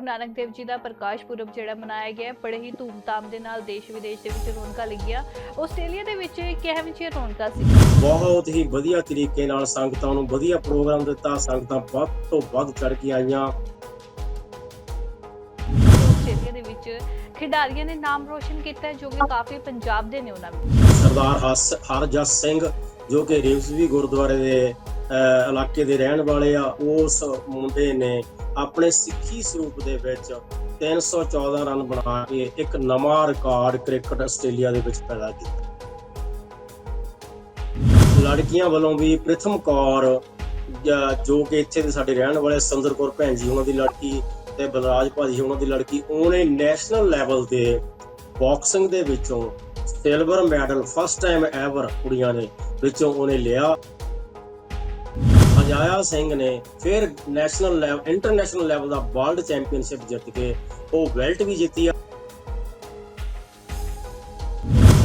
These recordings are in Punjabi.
ਗੁਰੂ ਨਾਨਕ ਦੇਵ ਜੀ ਦਾ ਪ੍ਰਕਾਸ਼ ਪੁਰਬ ਜਿਹੜਾ ਮਨਾਇਆ ਗਿਆ ਬੜੇ ਹੀ ਧੂਮਧਾਮ ਦੇ ਨਾਲ ਦੇਸ਼ ਵਿਦੇਸ਼ ਦੇ ਵਿੱਚ ਰੌਣਕਾਂ ਲੱਗੀਆਂ। ਆਸਟ੍ਰੇਲੀਆ ਦੇ ਵਿੱਚ ਕਿਹੋ ਜਿਹੀਆਂ ਰੌਣਕਾਂ ਸੀ? ਬਹੁਤ ਹੀ ਵਧੀਆ ਤਰੀਕੇ ਨਾਲ ਸੰਗਤਾਂ ਨੂੰ ਵਧੀਆ ਪ੍ਰੋਗਰਾਮ ਦਿੱਤਾ। ਸੰਗਤਾਂ ਵੱਧ ਤੋਂ ਵੱਧ ਚੜ ਕੇ ਆਈਆਂ। ਆਸਟ੍ਰੇਲੀਆ ਦੇ ਵਿੱਚ ਖਿਡਾਰੀਆਂ ਨੇ ਨਾਮ ਰੋਸ਼ਨ ਕੀਤਾ ਜੋ ਕਿ ਕਾਫੀ ਪੰਜਾਬ ਦੇ ਨੇ ਉਹਨਾਂ ਵਿੱਚ। ਸਰਦਾਰ ਹਰਜਸ ਸਿੰਘ ਜੋ ਕਿ ਰਿਵਸਵੀ ਗੁਰਦੁਆਰੇ ਦੇ ਇਲਾਕੇ ਦੇ ਰਹਿਣ ਵਾਲੇ ਆ, ਉਸ ਮੁੰਡੇ ਨੇ ਆਪਣੇ ਸਿੱਖੀ ਸਰੂਪ ਦੇ ਵਿੱਚ 314 ਰਨ ਬਣਾ ਕੇ ਇੱਕ ਨਵਾਂ ਰਿਕਾਰਡ ਕ੍ਰਿਕਟ ਆਸਟ੍ਰੇਲੀਆ ਦੇ ਵਿੱਚ ਪੈਦਾ ਕੀਤਾ। ਲੜਕੀਆਂ ਵੱਲੋਂ ਵੀ ਪ੍ਰਥਮ ਕੌਰ ਜੋ ਕਿ ਇੱਥੇ ਦੇ ਸਾਡੇ ਰਹਿਣ ਵਾਲੇ ਸੁੰਦਰ ਕੌਰ ਭੈਣ ਜੀ, ਉਹਨਾਂ ਦੀ ਲੜਕੀ ਤੇ ਬਲਰਾਜ ਭਾਜੀ, ਉਹਨਾਂ ਦੀ ਲੜਕੀ, ਉਹਨੇ ਨੈਸ਼ਨਲ ਲੈਵਲ ਤੇ ਬਾਕਸਿੰਗ ਦੇ ਵਿੱਚੋਂ silver medal first time ever ਕੁੜੀਆਂ ਨੇ ਵਿੱਚੋਂ ਉਹਨੇ ਲਿਆ। ਅਜਾਇਆ ਸਿੰਘ ਨੇ ਫਿਰ ਨੈਸ਼ਨਲ ਲੈਵਲ ਇੰਟਰਨੈਸ਼ਨਲ ਲੈਵਲ ਦਾ ਵਰਲਡ ਚੈਂਪੀਅਨਸ਼ਿਪ ਜਿੱਤ ਕੇ ਉਹ ਬੈਲਟ ਵੀ ਜਿੱਤੀ ਆ।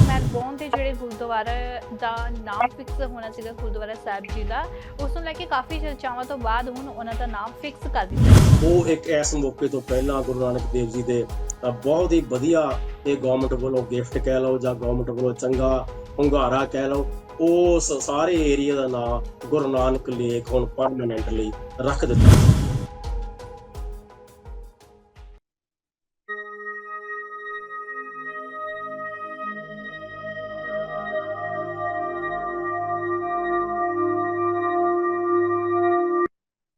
ਮੈਲਬੌਰਨ ਦੇ ਜਿਹੜੇ ਗੁਰਦੁਆਰਾ ਦਾ ਨਾਮ ਫਿਕਸ ਹੋਣਾ ਸੀਗਾ ਗੁਰਦੁਆਰਾ ਸਾਹਿਬ ਜੀ ਦਾ ਉਸ ਨੂੰ ਲੈ ਕੇ ਕਾਫੀ ਚਰਚਾਵਾਂ ਤੋਂ ਬਾਅਦ ਹੁਣ ਉਹਨਾਂ ਦਾ ਨਾਮ ਫਿਕਸ ਕਰ ਦਿੱਤਾ। ਉਹ ਇੱਕ ਇਸ ਮੌਕੇ ਤੋਂ ਪਹਿਲਾਂ ਗੁਰੂ ਨਾਨਕ ਦੇਵ ਜੀ ਦੇ ਬਹੁਤ ਹੀ ਵਧੀਆ ਇਹ ਗਵਰਨਮੈਂਟ ਵੱਲੋਂ ਗਿਫਟ ਕਹਿ ਲਓ ਜਾਂ ਗਵਰਨਮੈਂਟ ਵੱਲੋਂ ਚੰਗਾ ਹੁੰਗਾਰਾ ਕਹਿ ਲਓ, ਉਸ ਸਾਰੇ ਏਰੀਆ ਦਾ ਨਾਮ ਗੁਰੂ ਨਾਨਕ ਲੇਕ ਹੁਣ ਪਰਮਨੈਂਟਲੀ ਰੱਖ ਦਿੱਤਾ।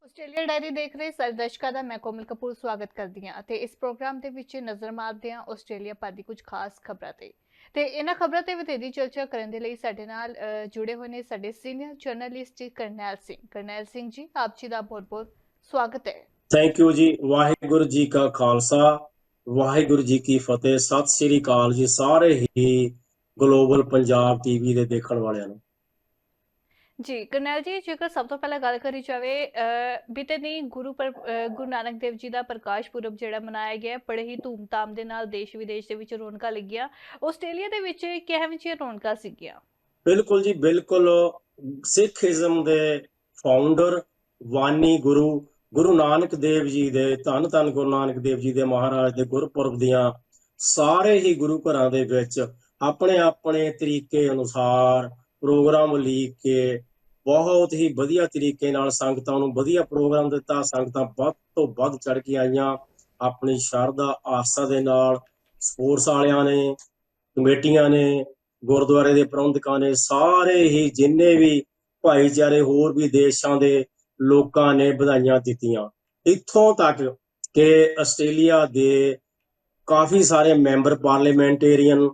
ਆਸਟ੍ਰੇਲੀਆ ਡਾਇਰੀ ਦੇਖ ਰਹੇ ਸਾਰੇ ਦਰਸ਼ਕਾਂ ਦਾ ਮੈਂ ਕੋਮਲ ਕਪੂਰ ਸਵਾਗਤ ਕਰਦੀ ਹਾਂ ਅਤੇ ਇਸ ਪ੍ਰੋਗਰਾਮ ਦੇ ਵਿੱਚ ਨਜ਼ਰ ਮਾਰਦੇ ਹਾਂ ਆਸਟ੍ਰੇਲੀਆ ਭਰ ਦੀ ਕੁਝ ਖਾਸ ਖਬਰਾਂ ਤੇ। ਤੇ ਇਹਨਾਂ ਖਬਰਾਂ ਤੇ ਵਧੇਰੀ ਚਰਚਾ ਕਰਨ ਦੇ ਲਈ ਸਾਡੇ ਨਾਲ ਜੁੜੇ ਹੋਏ ਨੇ ਸਾਡੇ ਸੀਨੀਅਰ ਜਰਨਲਿਸਟ ਕਰਨੈਲ ਸਿੰਘ। ਕਰਨੈਲ ਸਿੰਘ ਜੀ, ਆਪ ਜੀ ਦਾ ਬਹੁਤ-ਬਹੁਤ ਸਵਾਗਤ ਹੈ। ਥੈਂਕ ਯੂ ਜੀ। ਵਾਹਿਗੁਰੂ ਜੀ ਕਾ ਖਾਲਸਾ, ਵਾਹਿਗੁਰੂ ਜੀ ਕੀ ਫਤਿਹ। ਸਤਿ ਸ੍ਰੀ ਅਕਾਲ ਜੀ ਸਾਰੇ ਹੀ ਗਲੋਬਲ ਪੰਜਾਬ ਟੀਵੀ ਦੇ ਦੇਖਣ ਵਾਲਿਆਂ ਨੂੰ। ਜੀ, ਕਰਨੈਲ ਜੀ, ਜੇਕਰ ਸਭ ਤੋਂ ਪਹਿਲਾਂ ਗੱਲ ਕਰੀ ਜਾਵੇ ਬੀਤੇ ਦਿਨ ਗੁਰੂ ਪਰ ਗੁਰੂ ਨਾਨਕ ਦੇਵ ਜੀ ਦਾ ਪ੍ਰਕਾਸ਼ ਪੁਰਬ ਜਿਹੜਾ ਮਨਾਇਆ ਗਿਆ, ਬੜੇ ਹੀ ਧੂਮਧਾਮ ਦੇ ਨਾਲ ਦੇਸ਼ ਵਿਦੇਸ਼ ਦੇ ਵਿੱਚ ਰੌਣਕਾਂ ਲੱਗੀਆਂ। ਆਸਟ੍ਰੇਲੀਆ ਦੇ ਵਿੱਚ ਕਿਹੋ ਜਿਹੀਆਂ ਰੌਣਕਾਂ ਸੀਗੀਆਂ? ਬਿਲਕੁਲ ਜੀ, ਬਿਲਕੁਲ। ਸਿੱਖੀਜ਼ਮ ਦੇ ਫਾਊਂਡਰ ਵਾਨੀ ਗੁਰੂ ਗੁਰੂ ਨਾਨਕ ਦੇਵ ਜੀ ਦੇ ਧੰਨ ਧੰਨ ਗੁਰੂ ਨਾਨਕ ਦੇਵ ਜੀ ਦੇ ਮਹਾਰਾਜ ਦੇ ਗੁਰਪੁਰਬ ਦੀਆਂ ਸਾਰੇ ਹੀ ਗੁਰੂ ਘਰਾਂ ਦੇ ਵਿੱਚ ਆਪਣੇ ਆਪਣੇ ਤਰੀਕੇ ਅਨੁਸਾਰ ਪ੍ਰੋਗਰਾਮ ਲੀਕ ਕੇ ਬਹੁਤ ਹੀ ਵਧੀਆ ਤਰੀਕੇ ਨਾਲ ਸੰਗਤਾਂ ਨੂੰ ਵਧੀਆ ਪ੍ਰੋਗਰਾਮ ਦਿੱਤਾ। ਸੰਗਤਾਂ ਵੱਧ ਤੋਂ ਵੱਧ ਚੜ ਕੇ ਆਈਆਂ। ਆਪਣੀ ਸ਼ਰਧਾ ਆਸਥਾ ਦੇ ਨਾਲ ਸਪੋਰਟਸ ਵਾਲਿਆਂ ਨੇ, ਕਮੇਟੀਆਂ ਨੇ, ਗੁਰਦੁਆਰੇ ਦੇ ਪ੍ਰਬੰਧਕਾਂ ਨੇ, ਸਾਰੇ ਹੀ ਜਿੰਨੇ ਵੀ ਭਾਈਚਾਰੇ ਹੋਰ ਵੀ ਦੇਸ਼ਾਂ ਦੇ ਲੋਕਾਂ ਨੇ ਵਧਾਈਆਂ ਦਿੱਤੀਆਂ। ਇੱਥੋਂ ਤੱਕ ਕਿ ਆਸਟ੍ਰੇਲੀਆ ਦੇ ਕਾਫੀ ਸਾਰੇ member parliamentarian,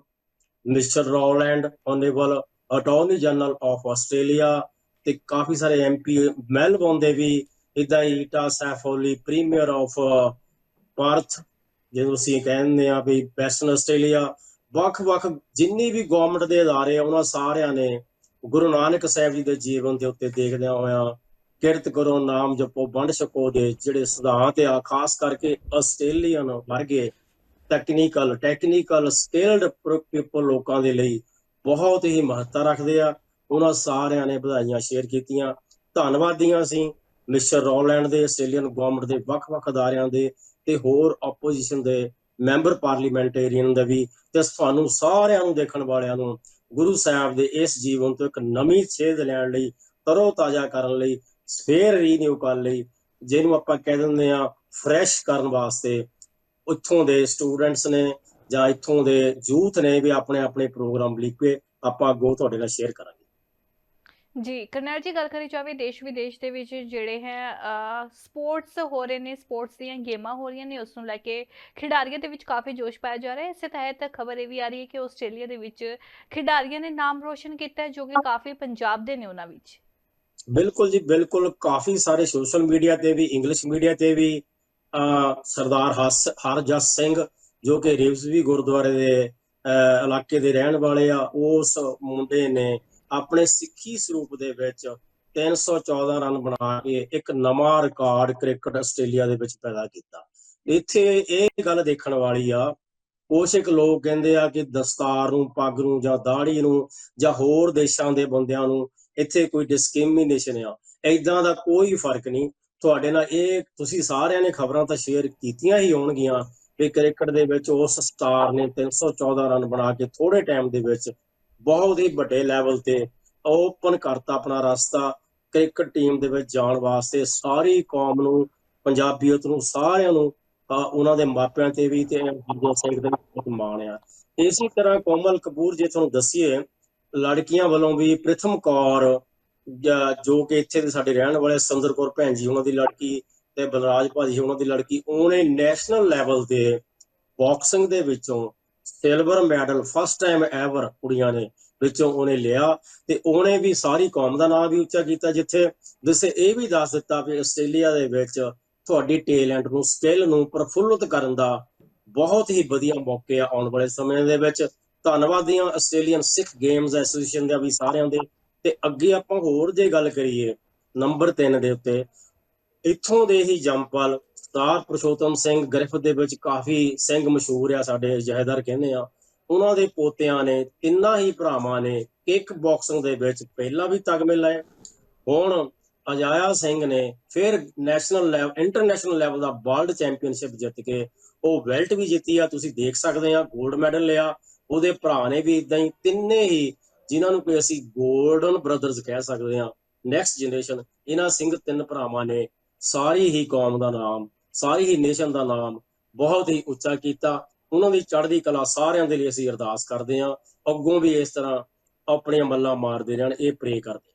mister Roland honourable attorney general of Australia ਤੇ ਕਾਫੀ ਸਾਰੇ ਐਮਪੀ ਮੈਲਬੌਰਨ ਦੇ ਵੀ ਇਦਾਂ ਹੀ ਈਟਾ ਸੈਫੋਲੀ ਪ੍ਰੀਮੀਅਰ ਆਫ ਪਰਥ ਜਿਹਨੂੰ ਅਸੀਂ ਕਹਿੰਦੇ ਆ ਵੀ ਵੈਸਟਰਨ ਆਸਟ੍ਰੇਲੀਆ ਵੱਖ-ਵੱਖ ਜਿੰਨੀ ਵੀ ਗਵਰਨਮੈਂਟ ਦੇ ادارے ਆ ਉਹਨਾਂ ਸਾਰਿਆਂ ਨੇ ਗੁਰੂ ਨਾਨਕ ਸਾਹਿਬ ਜੀ ਦੇ ਜੀਵਨ ਦੇ ਉੱਤੇ ਦੇਖਦਿਆਂ ਹੋਇਆਂ ਕਿਰਤ ਕਰੋ ਨਾਮ ਜਪੋ ਵੰਡ ਛਕੋ ਦੇ ਜਿਹੜੇ ਸਿਧਾਂਤ ਆ ਖਾਸ ਕਰਕੇ ਆਸਟ੍ਰੇਲੀਅਨ ਵਰਗੇ ਟੈਕਨੀਕਲ ਟੈਕਨੀਕਲ ਸਕਿਲਡ ਪੀਪਲ ਲੋਕਾਂ ਦੇ ਲਈ ਬਹੁਤ ਹੀ ਮਹੱਤਤਾ ਰੱਖਦੇ ਆ ਉਹਨਾਂ ਸਾਰਿਆਂ ਨੇ ਵਧਾਈਆਂ ਸ਼ੇਅਰ ਕੀਤੀਆਂ। ਧੰਨਵਾਦੀਆਂ ਸੀ ਮਿਸਟਰ ਰੋਲੈਂਡ ਦੇ, ਆਸਟ੍ਰੇਲੀਅਨ ਗਵਰਨਮੈਂਟ ਦੇ ਵੱਖ-ਵੱਖ ਅਦਾਰਿਆਂ ਦੇ ਤੇ ਹੋਰ ਆਪੋਜੀਸ਼ਨ ਦੇ ਮੈਂਬਰ ਪਾਰਲੀਮੈਂਟੇਰੀਅਨ ਦੇ ਵੀ ਤੇ ਤੁਹਾਨੂੰ ਸਾਰਿਆਂ ਨੂੰ ਦੇਖਣ ਵਾਲਿਆਂ ਨੂੰ ਗੁਰੂ ਸਾਹਿਬ ਦੇ ਇਸ ਜੀਵਨ ਤੋਂ ਇੱਕ ਨਵੀਂ ਸੇਧ ਲੈਣ ਲਈ, ਤਰੋ ਤਾਜ਼ਾ ਕਰਨ ਲਈ, ਫੇਰ ਰੀਨਿਊ ਕਰਨ ਲਈ, ਜਿਹਨੂੰ ਆਪਾਂ ਕਹਿ ਦਿੰਦੇ ਆ ਫਰੈਸ਼ ਕਰਨ ਵਾਸਤੇ ਉੱਥੋਂ ਦੇ ਸਟੂਡੈਂਟਸ ਨੇ ਜਾਂ ਇੱਥੋਂ ਦੇ ਯੂਥ ਨੇ ਵੀ ਆਪਣੇ ਆਪਣੇ ਪ੍ਰੋਗਰਾਮ ਲਿਖੇ, ਆਪਾਂ ਅੱਗੋਂ ਤੁਹਾਡੇ ਨਾਲ ਸ਼ੇਅਰ ਕਰਾਂਗੇ। ਜੀ, ਕਰਨੈਲ ਜੀ, ਗੱਲ ਕਰੀ ਜਾਵੇ ਦੇਸ਼ ਵਿਦੇਸ਼ ਦੇ ਵਿੱਚ ਜਿਹੜੇ ਹੈ ਸਪੋਰਟਸ ਹੋ ਰਹੇ ਨੇ, ਸਪੋਰਟਸ ਦੀਆਂ ਗੇਮਾਂ ਹੋ ਰਹੀਆਂ ਨੇ, ਉਸ ਨੂੰ ਲੈ ਕੇ ਖਿਡਾਰੀਆਂ ਦੇ ਵਿੱਚ ਕਾਫੀ ਜੋਸ਼ ਪਾਇਆ ਜਾ ਰਿਹਾ ਹੈ। ਇਸੇ ਤਹਿਤ ਖਬਰ ਇਹ ਵੀ ਆ ਰਹੀ ਹੈ ਕਿ ਆਸਟ੍ਰੇਲੀਆ ਦੇ ਵਿੱਚ ਖਿਡਾਰੀਆਂ ਨੇ ਨਾਮ ਰੋਸ਼ਨ ਕੀਤਾ ਜੋ ਕਿ ਕਾਫੀ ਪੰਜਾਬ ਦੇ ਨੇ ਉਹਨਾਂ ਵਿੱਚ। ਬਿਲਕੁਲ ਜੀ, ਬਿਲਕੁਲ ਕਾਫੀ ਸਾਰੇ ਸੋਸ਼ਲ ਮੀਡੀਆ ਤੇ ਵੀ, ਇੰਗਲਿਸ਼ ਮੀਡੀਆ ਤੇ ਵੀ ਸਰਦਾਰ ਹਰਜਸ ਸਿੰਘ, ਜੋ ਕਿ ਰਿਵਸਵੀ ਗੁਰਦੁਆਰੇ ਦੇ ਇਲਾਕੇ ਦੇ ਰਹਿਣ ਵਾਲੇ ਆ ਉਸ ਮੁੰਡੇ ਨੇ ਆਪਣੇ ਸਿੱਖੀ ਸਰੂਪ ਦੇ ਵਿੱਚ 314 ਰਨ ਬਣਾ ਕੇ ਇੱਕ ਨਵਾਂ ਰਿਕਾਰਡ ਕ੍ਰਿਕਟ ਆਸਟ੍ਰੇਲੀਆ ਦੇ ਵਿੱਚ ਪੈਦਾ ਕੀਤਾ। ਇੱਥੇ ਇਹ ਗੱਲ ਦੇਖਣ ਵਾਲੀ ਆ ਕੁਛ ਇੱਕ ਲੋਕ ਕਹਿੰਦੇ ਆ ਕਿ ਦਸਤਾਰ ਨੂੰ, ਪੱਗ ਨੂੰ ਜਾਂ ਦਾੜੀ ਨੂੰ ਜਾਂ ਹੋਰ ਦੇਸ਼ਾਂ ਦੇ ਬੰਦਿਆਂ ਨੂੰ ਇੱਥੇ ਕੋਈ ਡਿਸਕ੍ਰਿਮੀਨੇਸ਼ਨ ਆ। ਐਦਾਂ ਦਾ ਕੋਈ ਫ਼ਰਕ ਨਹੀਂ। ਤੁਹਾਡੇ ਨਾਲ ਇਹ ਤੁਸੀਂ ਸਾਰਿਆਂ ਨੇ ਖਬਰਾਂ ਤਾਂ ਸ਼ੇਅਰ ਕੀਤੀਆਂ ਹੀ ਹੋਣਗੀਆਂ ਵੀ ਕ੍ਰਿਕਟ ਦੇ ਵਿੱਚ ਉਸ ਸਟਾਰ ਨੇ 314 ਰਨ ਬਣਾ ਕੇ ਥੋੜੇ ਟਾਈਮ ਦੇ ਵਿੱਚ ਬਹੁਤ ਹੀ ਵੱਡੇ ਲੈਵਲ ਤੇ ਓਪਨ ਕਰਤਾ ਆਪਣਾ ਰਸਤਾ ਕ੍ਰਿਕਟ ਟੀਮ ਦੇ ਵਿੱਚ ਜਾਣ ਵਾਸਤੇ ਸਾਰੀ ਕੌਮ ਨੂੰ, ਪੰਜਾਬੀਅਤ ਨੂੰ, ਸਾਰਿਆਂ ਨੂੰ ਉਹਨਾਂ ਦੇ ਮਾਪਿਆਂ ਤੇ ਵੀ ਤੇ ਹਰਜੀਤ ਸਿੰਘ ਦੇ ਬਹੁਤ ਮਾਣ ਆ। ਇਸੇ ਤਰ੍ਹਾਂ ਕੋਮਲ ਕਪੂਰ ਜੇ ਤੁਹਾਨੂੰ ਦੱਸੀਏ, ਲੜਕੀਆਂ ਵੱਲੋਂ ਵੀ ਪ੍ਰਥਮ ਕੌਰ ਜੋ ਕਿ ਇੱਥੇ ਦੇ ਸਾਡੇ ਰਹਿਣ ਵਾਲੇ ਸੁੰਦਰ ਕੌਰ ਭੈਣ ਜੀ ਉਹਨਾਂ ਦੀ ਲੜਕੀ ਤੇ ਬਲਰਾਜ ਭਾਜੀ ਉਹਨਾਂ ਦੀ ਲੜਕੀ, ਉਹਨੇ ਨੈਸ਼ਨਲ ਲੈਵਲ ਤੇ ਬਾਕਸਿੰਗ ਦੇ ਵਿੱਚੋਂ silver medal first time ever ਕੁੜੀਆਂ ਨੇ ਵਿੱਚੋਂ ਉਹਨੇ ਲਿਆ ਤੇ ਉਹਨੇ ਵੀ ਸਾਰੀ ਕੌਮ ਦਾ ਨਾਮ ਵੀ ਉੱਚਾ ਕੀਤਾ ਜਿੱਥੇ, ਜਿਸੇ ਇਹ ਵੀ ਦੱਸ ਦਿੱਤਾ ਵੀ ਆਸਟ੍ਰੇਲੀਆ ਦੇ ਵਿੱਚ ਤੁਹਾਡੀ ਟੈਲੈਂਟ ਨੂੰ ਸਕਿੱਲ ਨੂੰ ਪ੍ਰਫੁੱਲਤ ਕਰਨ ਦਾ ਬਹੁਤ ਹੀ ਵਧੀਆ ਮੌਕੇ ਆ ਆਉਣ ਵਾਲੇ ਸਮੇਂ ਦੇ ਵਿੱਚ। ਧੰਨਵਾਦੀਆਂ ਆਸਟ੍ਰੇਲੀਅਨ ਸਿੱਖ ਗੇਮਸ ਐਸੋਸੀਏਸ਼ਨ ਦੇ ਵੀ ਸਾਰਿਆਂ ਦੇ। ਤੇ ਅੱਗੇ ਆਪਾਂ ਹੋਰ ਜੇ ਗੱਲ ਕਰੀਏ, ਨੰਬਰ 3 ਦੇ ਉੱਤੇ, ਇੱਥੋਂ ਦੇ ਹੀ ਜੰਪਲ ਸਰਦਾਰ ਪ੍ਰਸ਼ੋਤਮ ਸਿੰਘ ਗ੍ਰਿਫਤ ਦੇ ਵਿੱਚ ਕਾਫੀ ਸਿੰਘ ਮਸ਼ਹੂਰ ਆ, ਸਾਡੇ ਜਹੇਦਾਰ ਕਹਿੰਦੇ ਆ। ਉਹਨਾਂ ਦੇ ਪੋਤਿਆਂ ਨੇ ਤਿੰਨਾਂ ਹੀ ਭਰਾਵਾਂ ਨੇ ਕਿਕ ਬਾਕਸਿੰਗ ਦੇ ਵਿੱਚ ਪਹਿਲਾਂ ਵੀ ਤਗਮੇ ਲਏ ਹੁਣ ਅਜਾਇਆ ਸਿੰਘ ਨੇ ਫਿਰ ਨੈਸ਼ਨਲ ਲੈਵਲ ਇੰਟਰਨੈਸ਼ਨਲ ਲੈਵਲ ਦਾ ਵਰਲਡ ਚੈਂਪੀਅਨਸ਼ਿਪ ਜਿੱਤ ਕੇ ਉਹ ਬੈਲਟ ਵੀ ਜਿੱਤੀ ਆ। ਤੁਸੀਂ ਦੇਖ ਸਕਦੇ ਆ 골ਡ ਮੈਡਲ ਲਿਆ। ਉਹਦੇ ਭਰਾ ਨੇ ਵੀ ਇਦਾਂ ਹੀ ਤਿੰਨੇ ਹੀ, ਜਿਨ੍ਹਾਂ ਨੂੰ ਕੋਈ ਅਸੀਂ 골ਡਨ ਬ੍ਰਦਰਜ਼ ਕਹਿ ਸਕਦੇ ਆ ਨੈਕਸਟ ਜਨਰੇਸ਼ਨ ਇਹਨਾਂ ਸਿੰਘ ਤਿੰਨ ਭਰਾਵਾਂ ਨੇ ਸਾਰੀ ਹੀ ਕੌਮ ਦਾ ਨਾਮ ਸਾਰੀ ਹੀ ਨੇਸ਼ਨ ਦਾ ਨਾਮ ਬਹੁਤ ਹੀ ਉੱਚਾ ਕੀਤਾ। ਉਹਨਾਂ ਦੀ ਚੜ੍ਹਦੀ ਕਲਾ ਸਾਰਿਆਂ ਦੇ ਲਈ ਅਸੀਂ ਅਰਦਾਸ ਕਰਦੇ ਹਾਂ। ਅੱਗੋਂ ਵੀ ਇਸ ਤਰ੍ਹਾਂ ਆਪਣੀਆਂ ਮੱਲਾਂ ਮਾਰਦੇ ਰਹਿਣ ਇਹ ਪ੍ਰੇ ਕਰਦੇ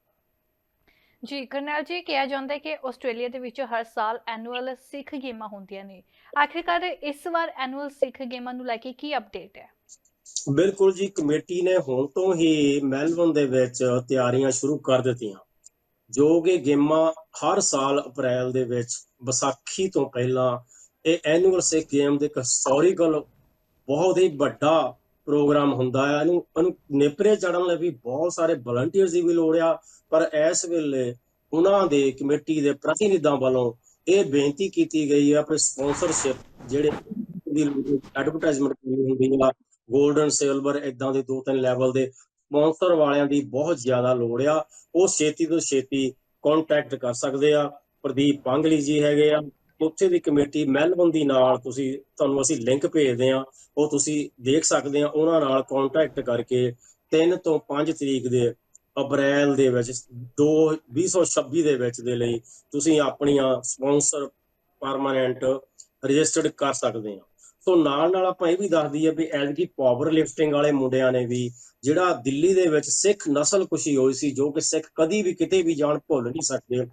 ਜੀ ਕਰਨੈਲ ਜੀ ਕਿਹਾ ਜਾਂਦਾ ਹੈ ਕਿ ਆਸਟ੍ਰੇਲੀਆ ਦੇ ਵਿੱਚ ਹਰ ਸਾਲ ਐਨੂਅਲ ਸਿੱਖ ਗੇਮਾਂ ਹੁੰਦੀਆਂ ਨੇ। ਆਖਿਰਕਾਰ ਇਸ ਵਾਰ ਐਨੂਅਲ ਸਿੱਖ ਗੇਮਾਂ ਨੂੰ ਲੈ ਕੇ ਕੀ ਅਪਡੇਟ ਹੈ? ਬਿਲਕੁਲ ਜੀ ਕਮੇਟੀ ਨੇ ਹੁਣ ਤੋਂ ਹੀ ਮੈਲਬਨ ਦੇ ਵਿੱਚ ਤਿਆਰੀਆਂ ਸ਼ੁਰੂ ਕਰ ਦਿੱਤੀਆਂ। ਜੋ ਕਿ ਗੇਮਾਂ ਹਰ ਸਾਲ ਅਪ੍ਰੈਲ ਦੇ ਵਿੱਚ ਵਿਸਾਖੀ ਤੋਂ ਪਹਿਲਾਂ ਇਹ ਐਨੂਅਲ ਸਿੱਖ ਗੇਮ ਦੇ ਇੱਕ ਹਿਸਟੋਰੀਕਲ ਬਹੁਤ ਹੀ ਵੱਡਾ ਪ੍ਰੋਗਰਾਮ ਹੁੰਦਾ ਹੈ ਇਹਨੂੰ ਇਹਨੂੰ ਨੇਪਰੇ ਚੜਨ ਲਈ ਵੀ ਬਹੁਤ ਸਾਰੇ ਵਲੰਟੀਅਰਸ ਦੀ ਵੀ ਲੋੜ ਆ, ਪਰ ਇਸ ਵੇਲੇ ਉਹਨਾਂ ਦੇ ਕਮੇਟੀ ਦੇ ਪ੍ਰਤੀਨਿਧਾਂ ਵੱਲੋਂ ਇਹ ਬੇਨਤੀ ਕੀਤੀ ਗਈ ਆ ਕਿ ਸਪਾਂਸਰਸ਼ਿਪ ਜਿਹੜੇ ਦੀ ਐਡਵਰਟਾਈਜ਼ਮੈਂਟ ਕਰਨੀ ਹੁੰਦੀ ਆ 골ਡਨ ਸਿਲਵਰ ਇਦਾਂ ਦੇ ਦੋ ਤਿੰਨ ਲੈਵਲ ਦੇ ਸਪਾਂਸਰ ਵਾਲਿਆਂ ਦੀ ਬਹੁਤ ਜ਼ਿਆਦਾ ਲੋੜ ਆ। ਉਹ ਛੇਤੀ ਤੋਂ ਛੇਤੀ ਕੰਟੈਕਟ ਕਰ ਸਕਦੇ ਆ। ਪ੍ਰਦੀਪ ਪੰਗਲੀ ਜੀ ਹੈਗੇ ਆ। ਉੱਥੇ ਦੀ ਕਮੇਟੀ ਮੈਲਬਨ ਦੀ ਨਾਲ ਤੁਸੀਂ, ਤੁਹਾਨੂੰ ਅਸੀਂ ਲਿੰਕ ਭੇਜਦੇ ਆ। ਉਹ ਤੁਸੀਂ ਦੇਖ ਸਕਦੇ ਆ। ਉਹਨਾਂ ਨਾਲ ਕੰਟੈਕਟ ਕਰਕੇ 3 ਤੋਂ 5 ਤਰੀਕ ਦੇ ਅਪ੍ਰੈਲ ਦੇ ਵਿੱਚ 2 2026 ਦੇ ਵਿੱਚ ਦੇ ਲਈ ਤੁਸੀਂ ਆਪਣੀਆਂ ਸਪਾਂਸਰ ਪਰਮਾਨੈਂਟ ਰਜਿਸਟਰਡ ਕਰ ਸਕਦੇ ਆ। ਸੋ ਨਾਲ ਨਾਲ ਆਪਾਂ ਇਹ ਵੀ ਦੱਸ ਦਈਏ ਵੀ ਐਲਗੀ ਪਾਵਰ ਲਿਫਟਿੰਗ ਵਾਲੇ ਮੁੰਡਿਆਂ ਨੇ ਵੀ ਜਿਹੜਾ ਦਿੱਲੀ ਦੇ ਵਿੱਚ ਸਿੱਖ ਨਸਲ ਕੁਸ਼ੀ ਹੋਈ ਸੀ, ਜੋ ਕਿ ਸਿੱਖ ਕਦੀ ਵੀ ਕਿਤੇ ਵੀ ਜਾਣ ਭੁੱਲ ਨਹੀਂ ਸਕਦੇ।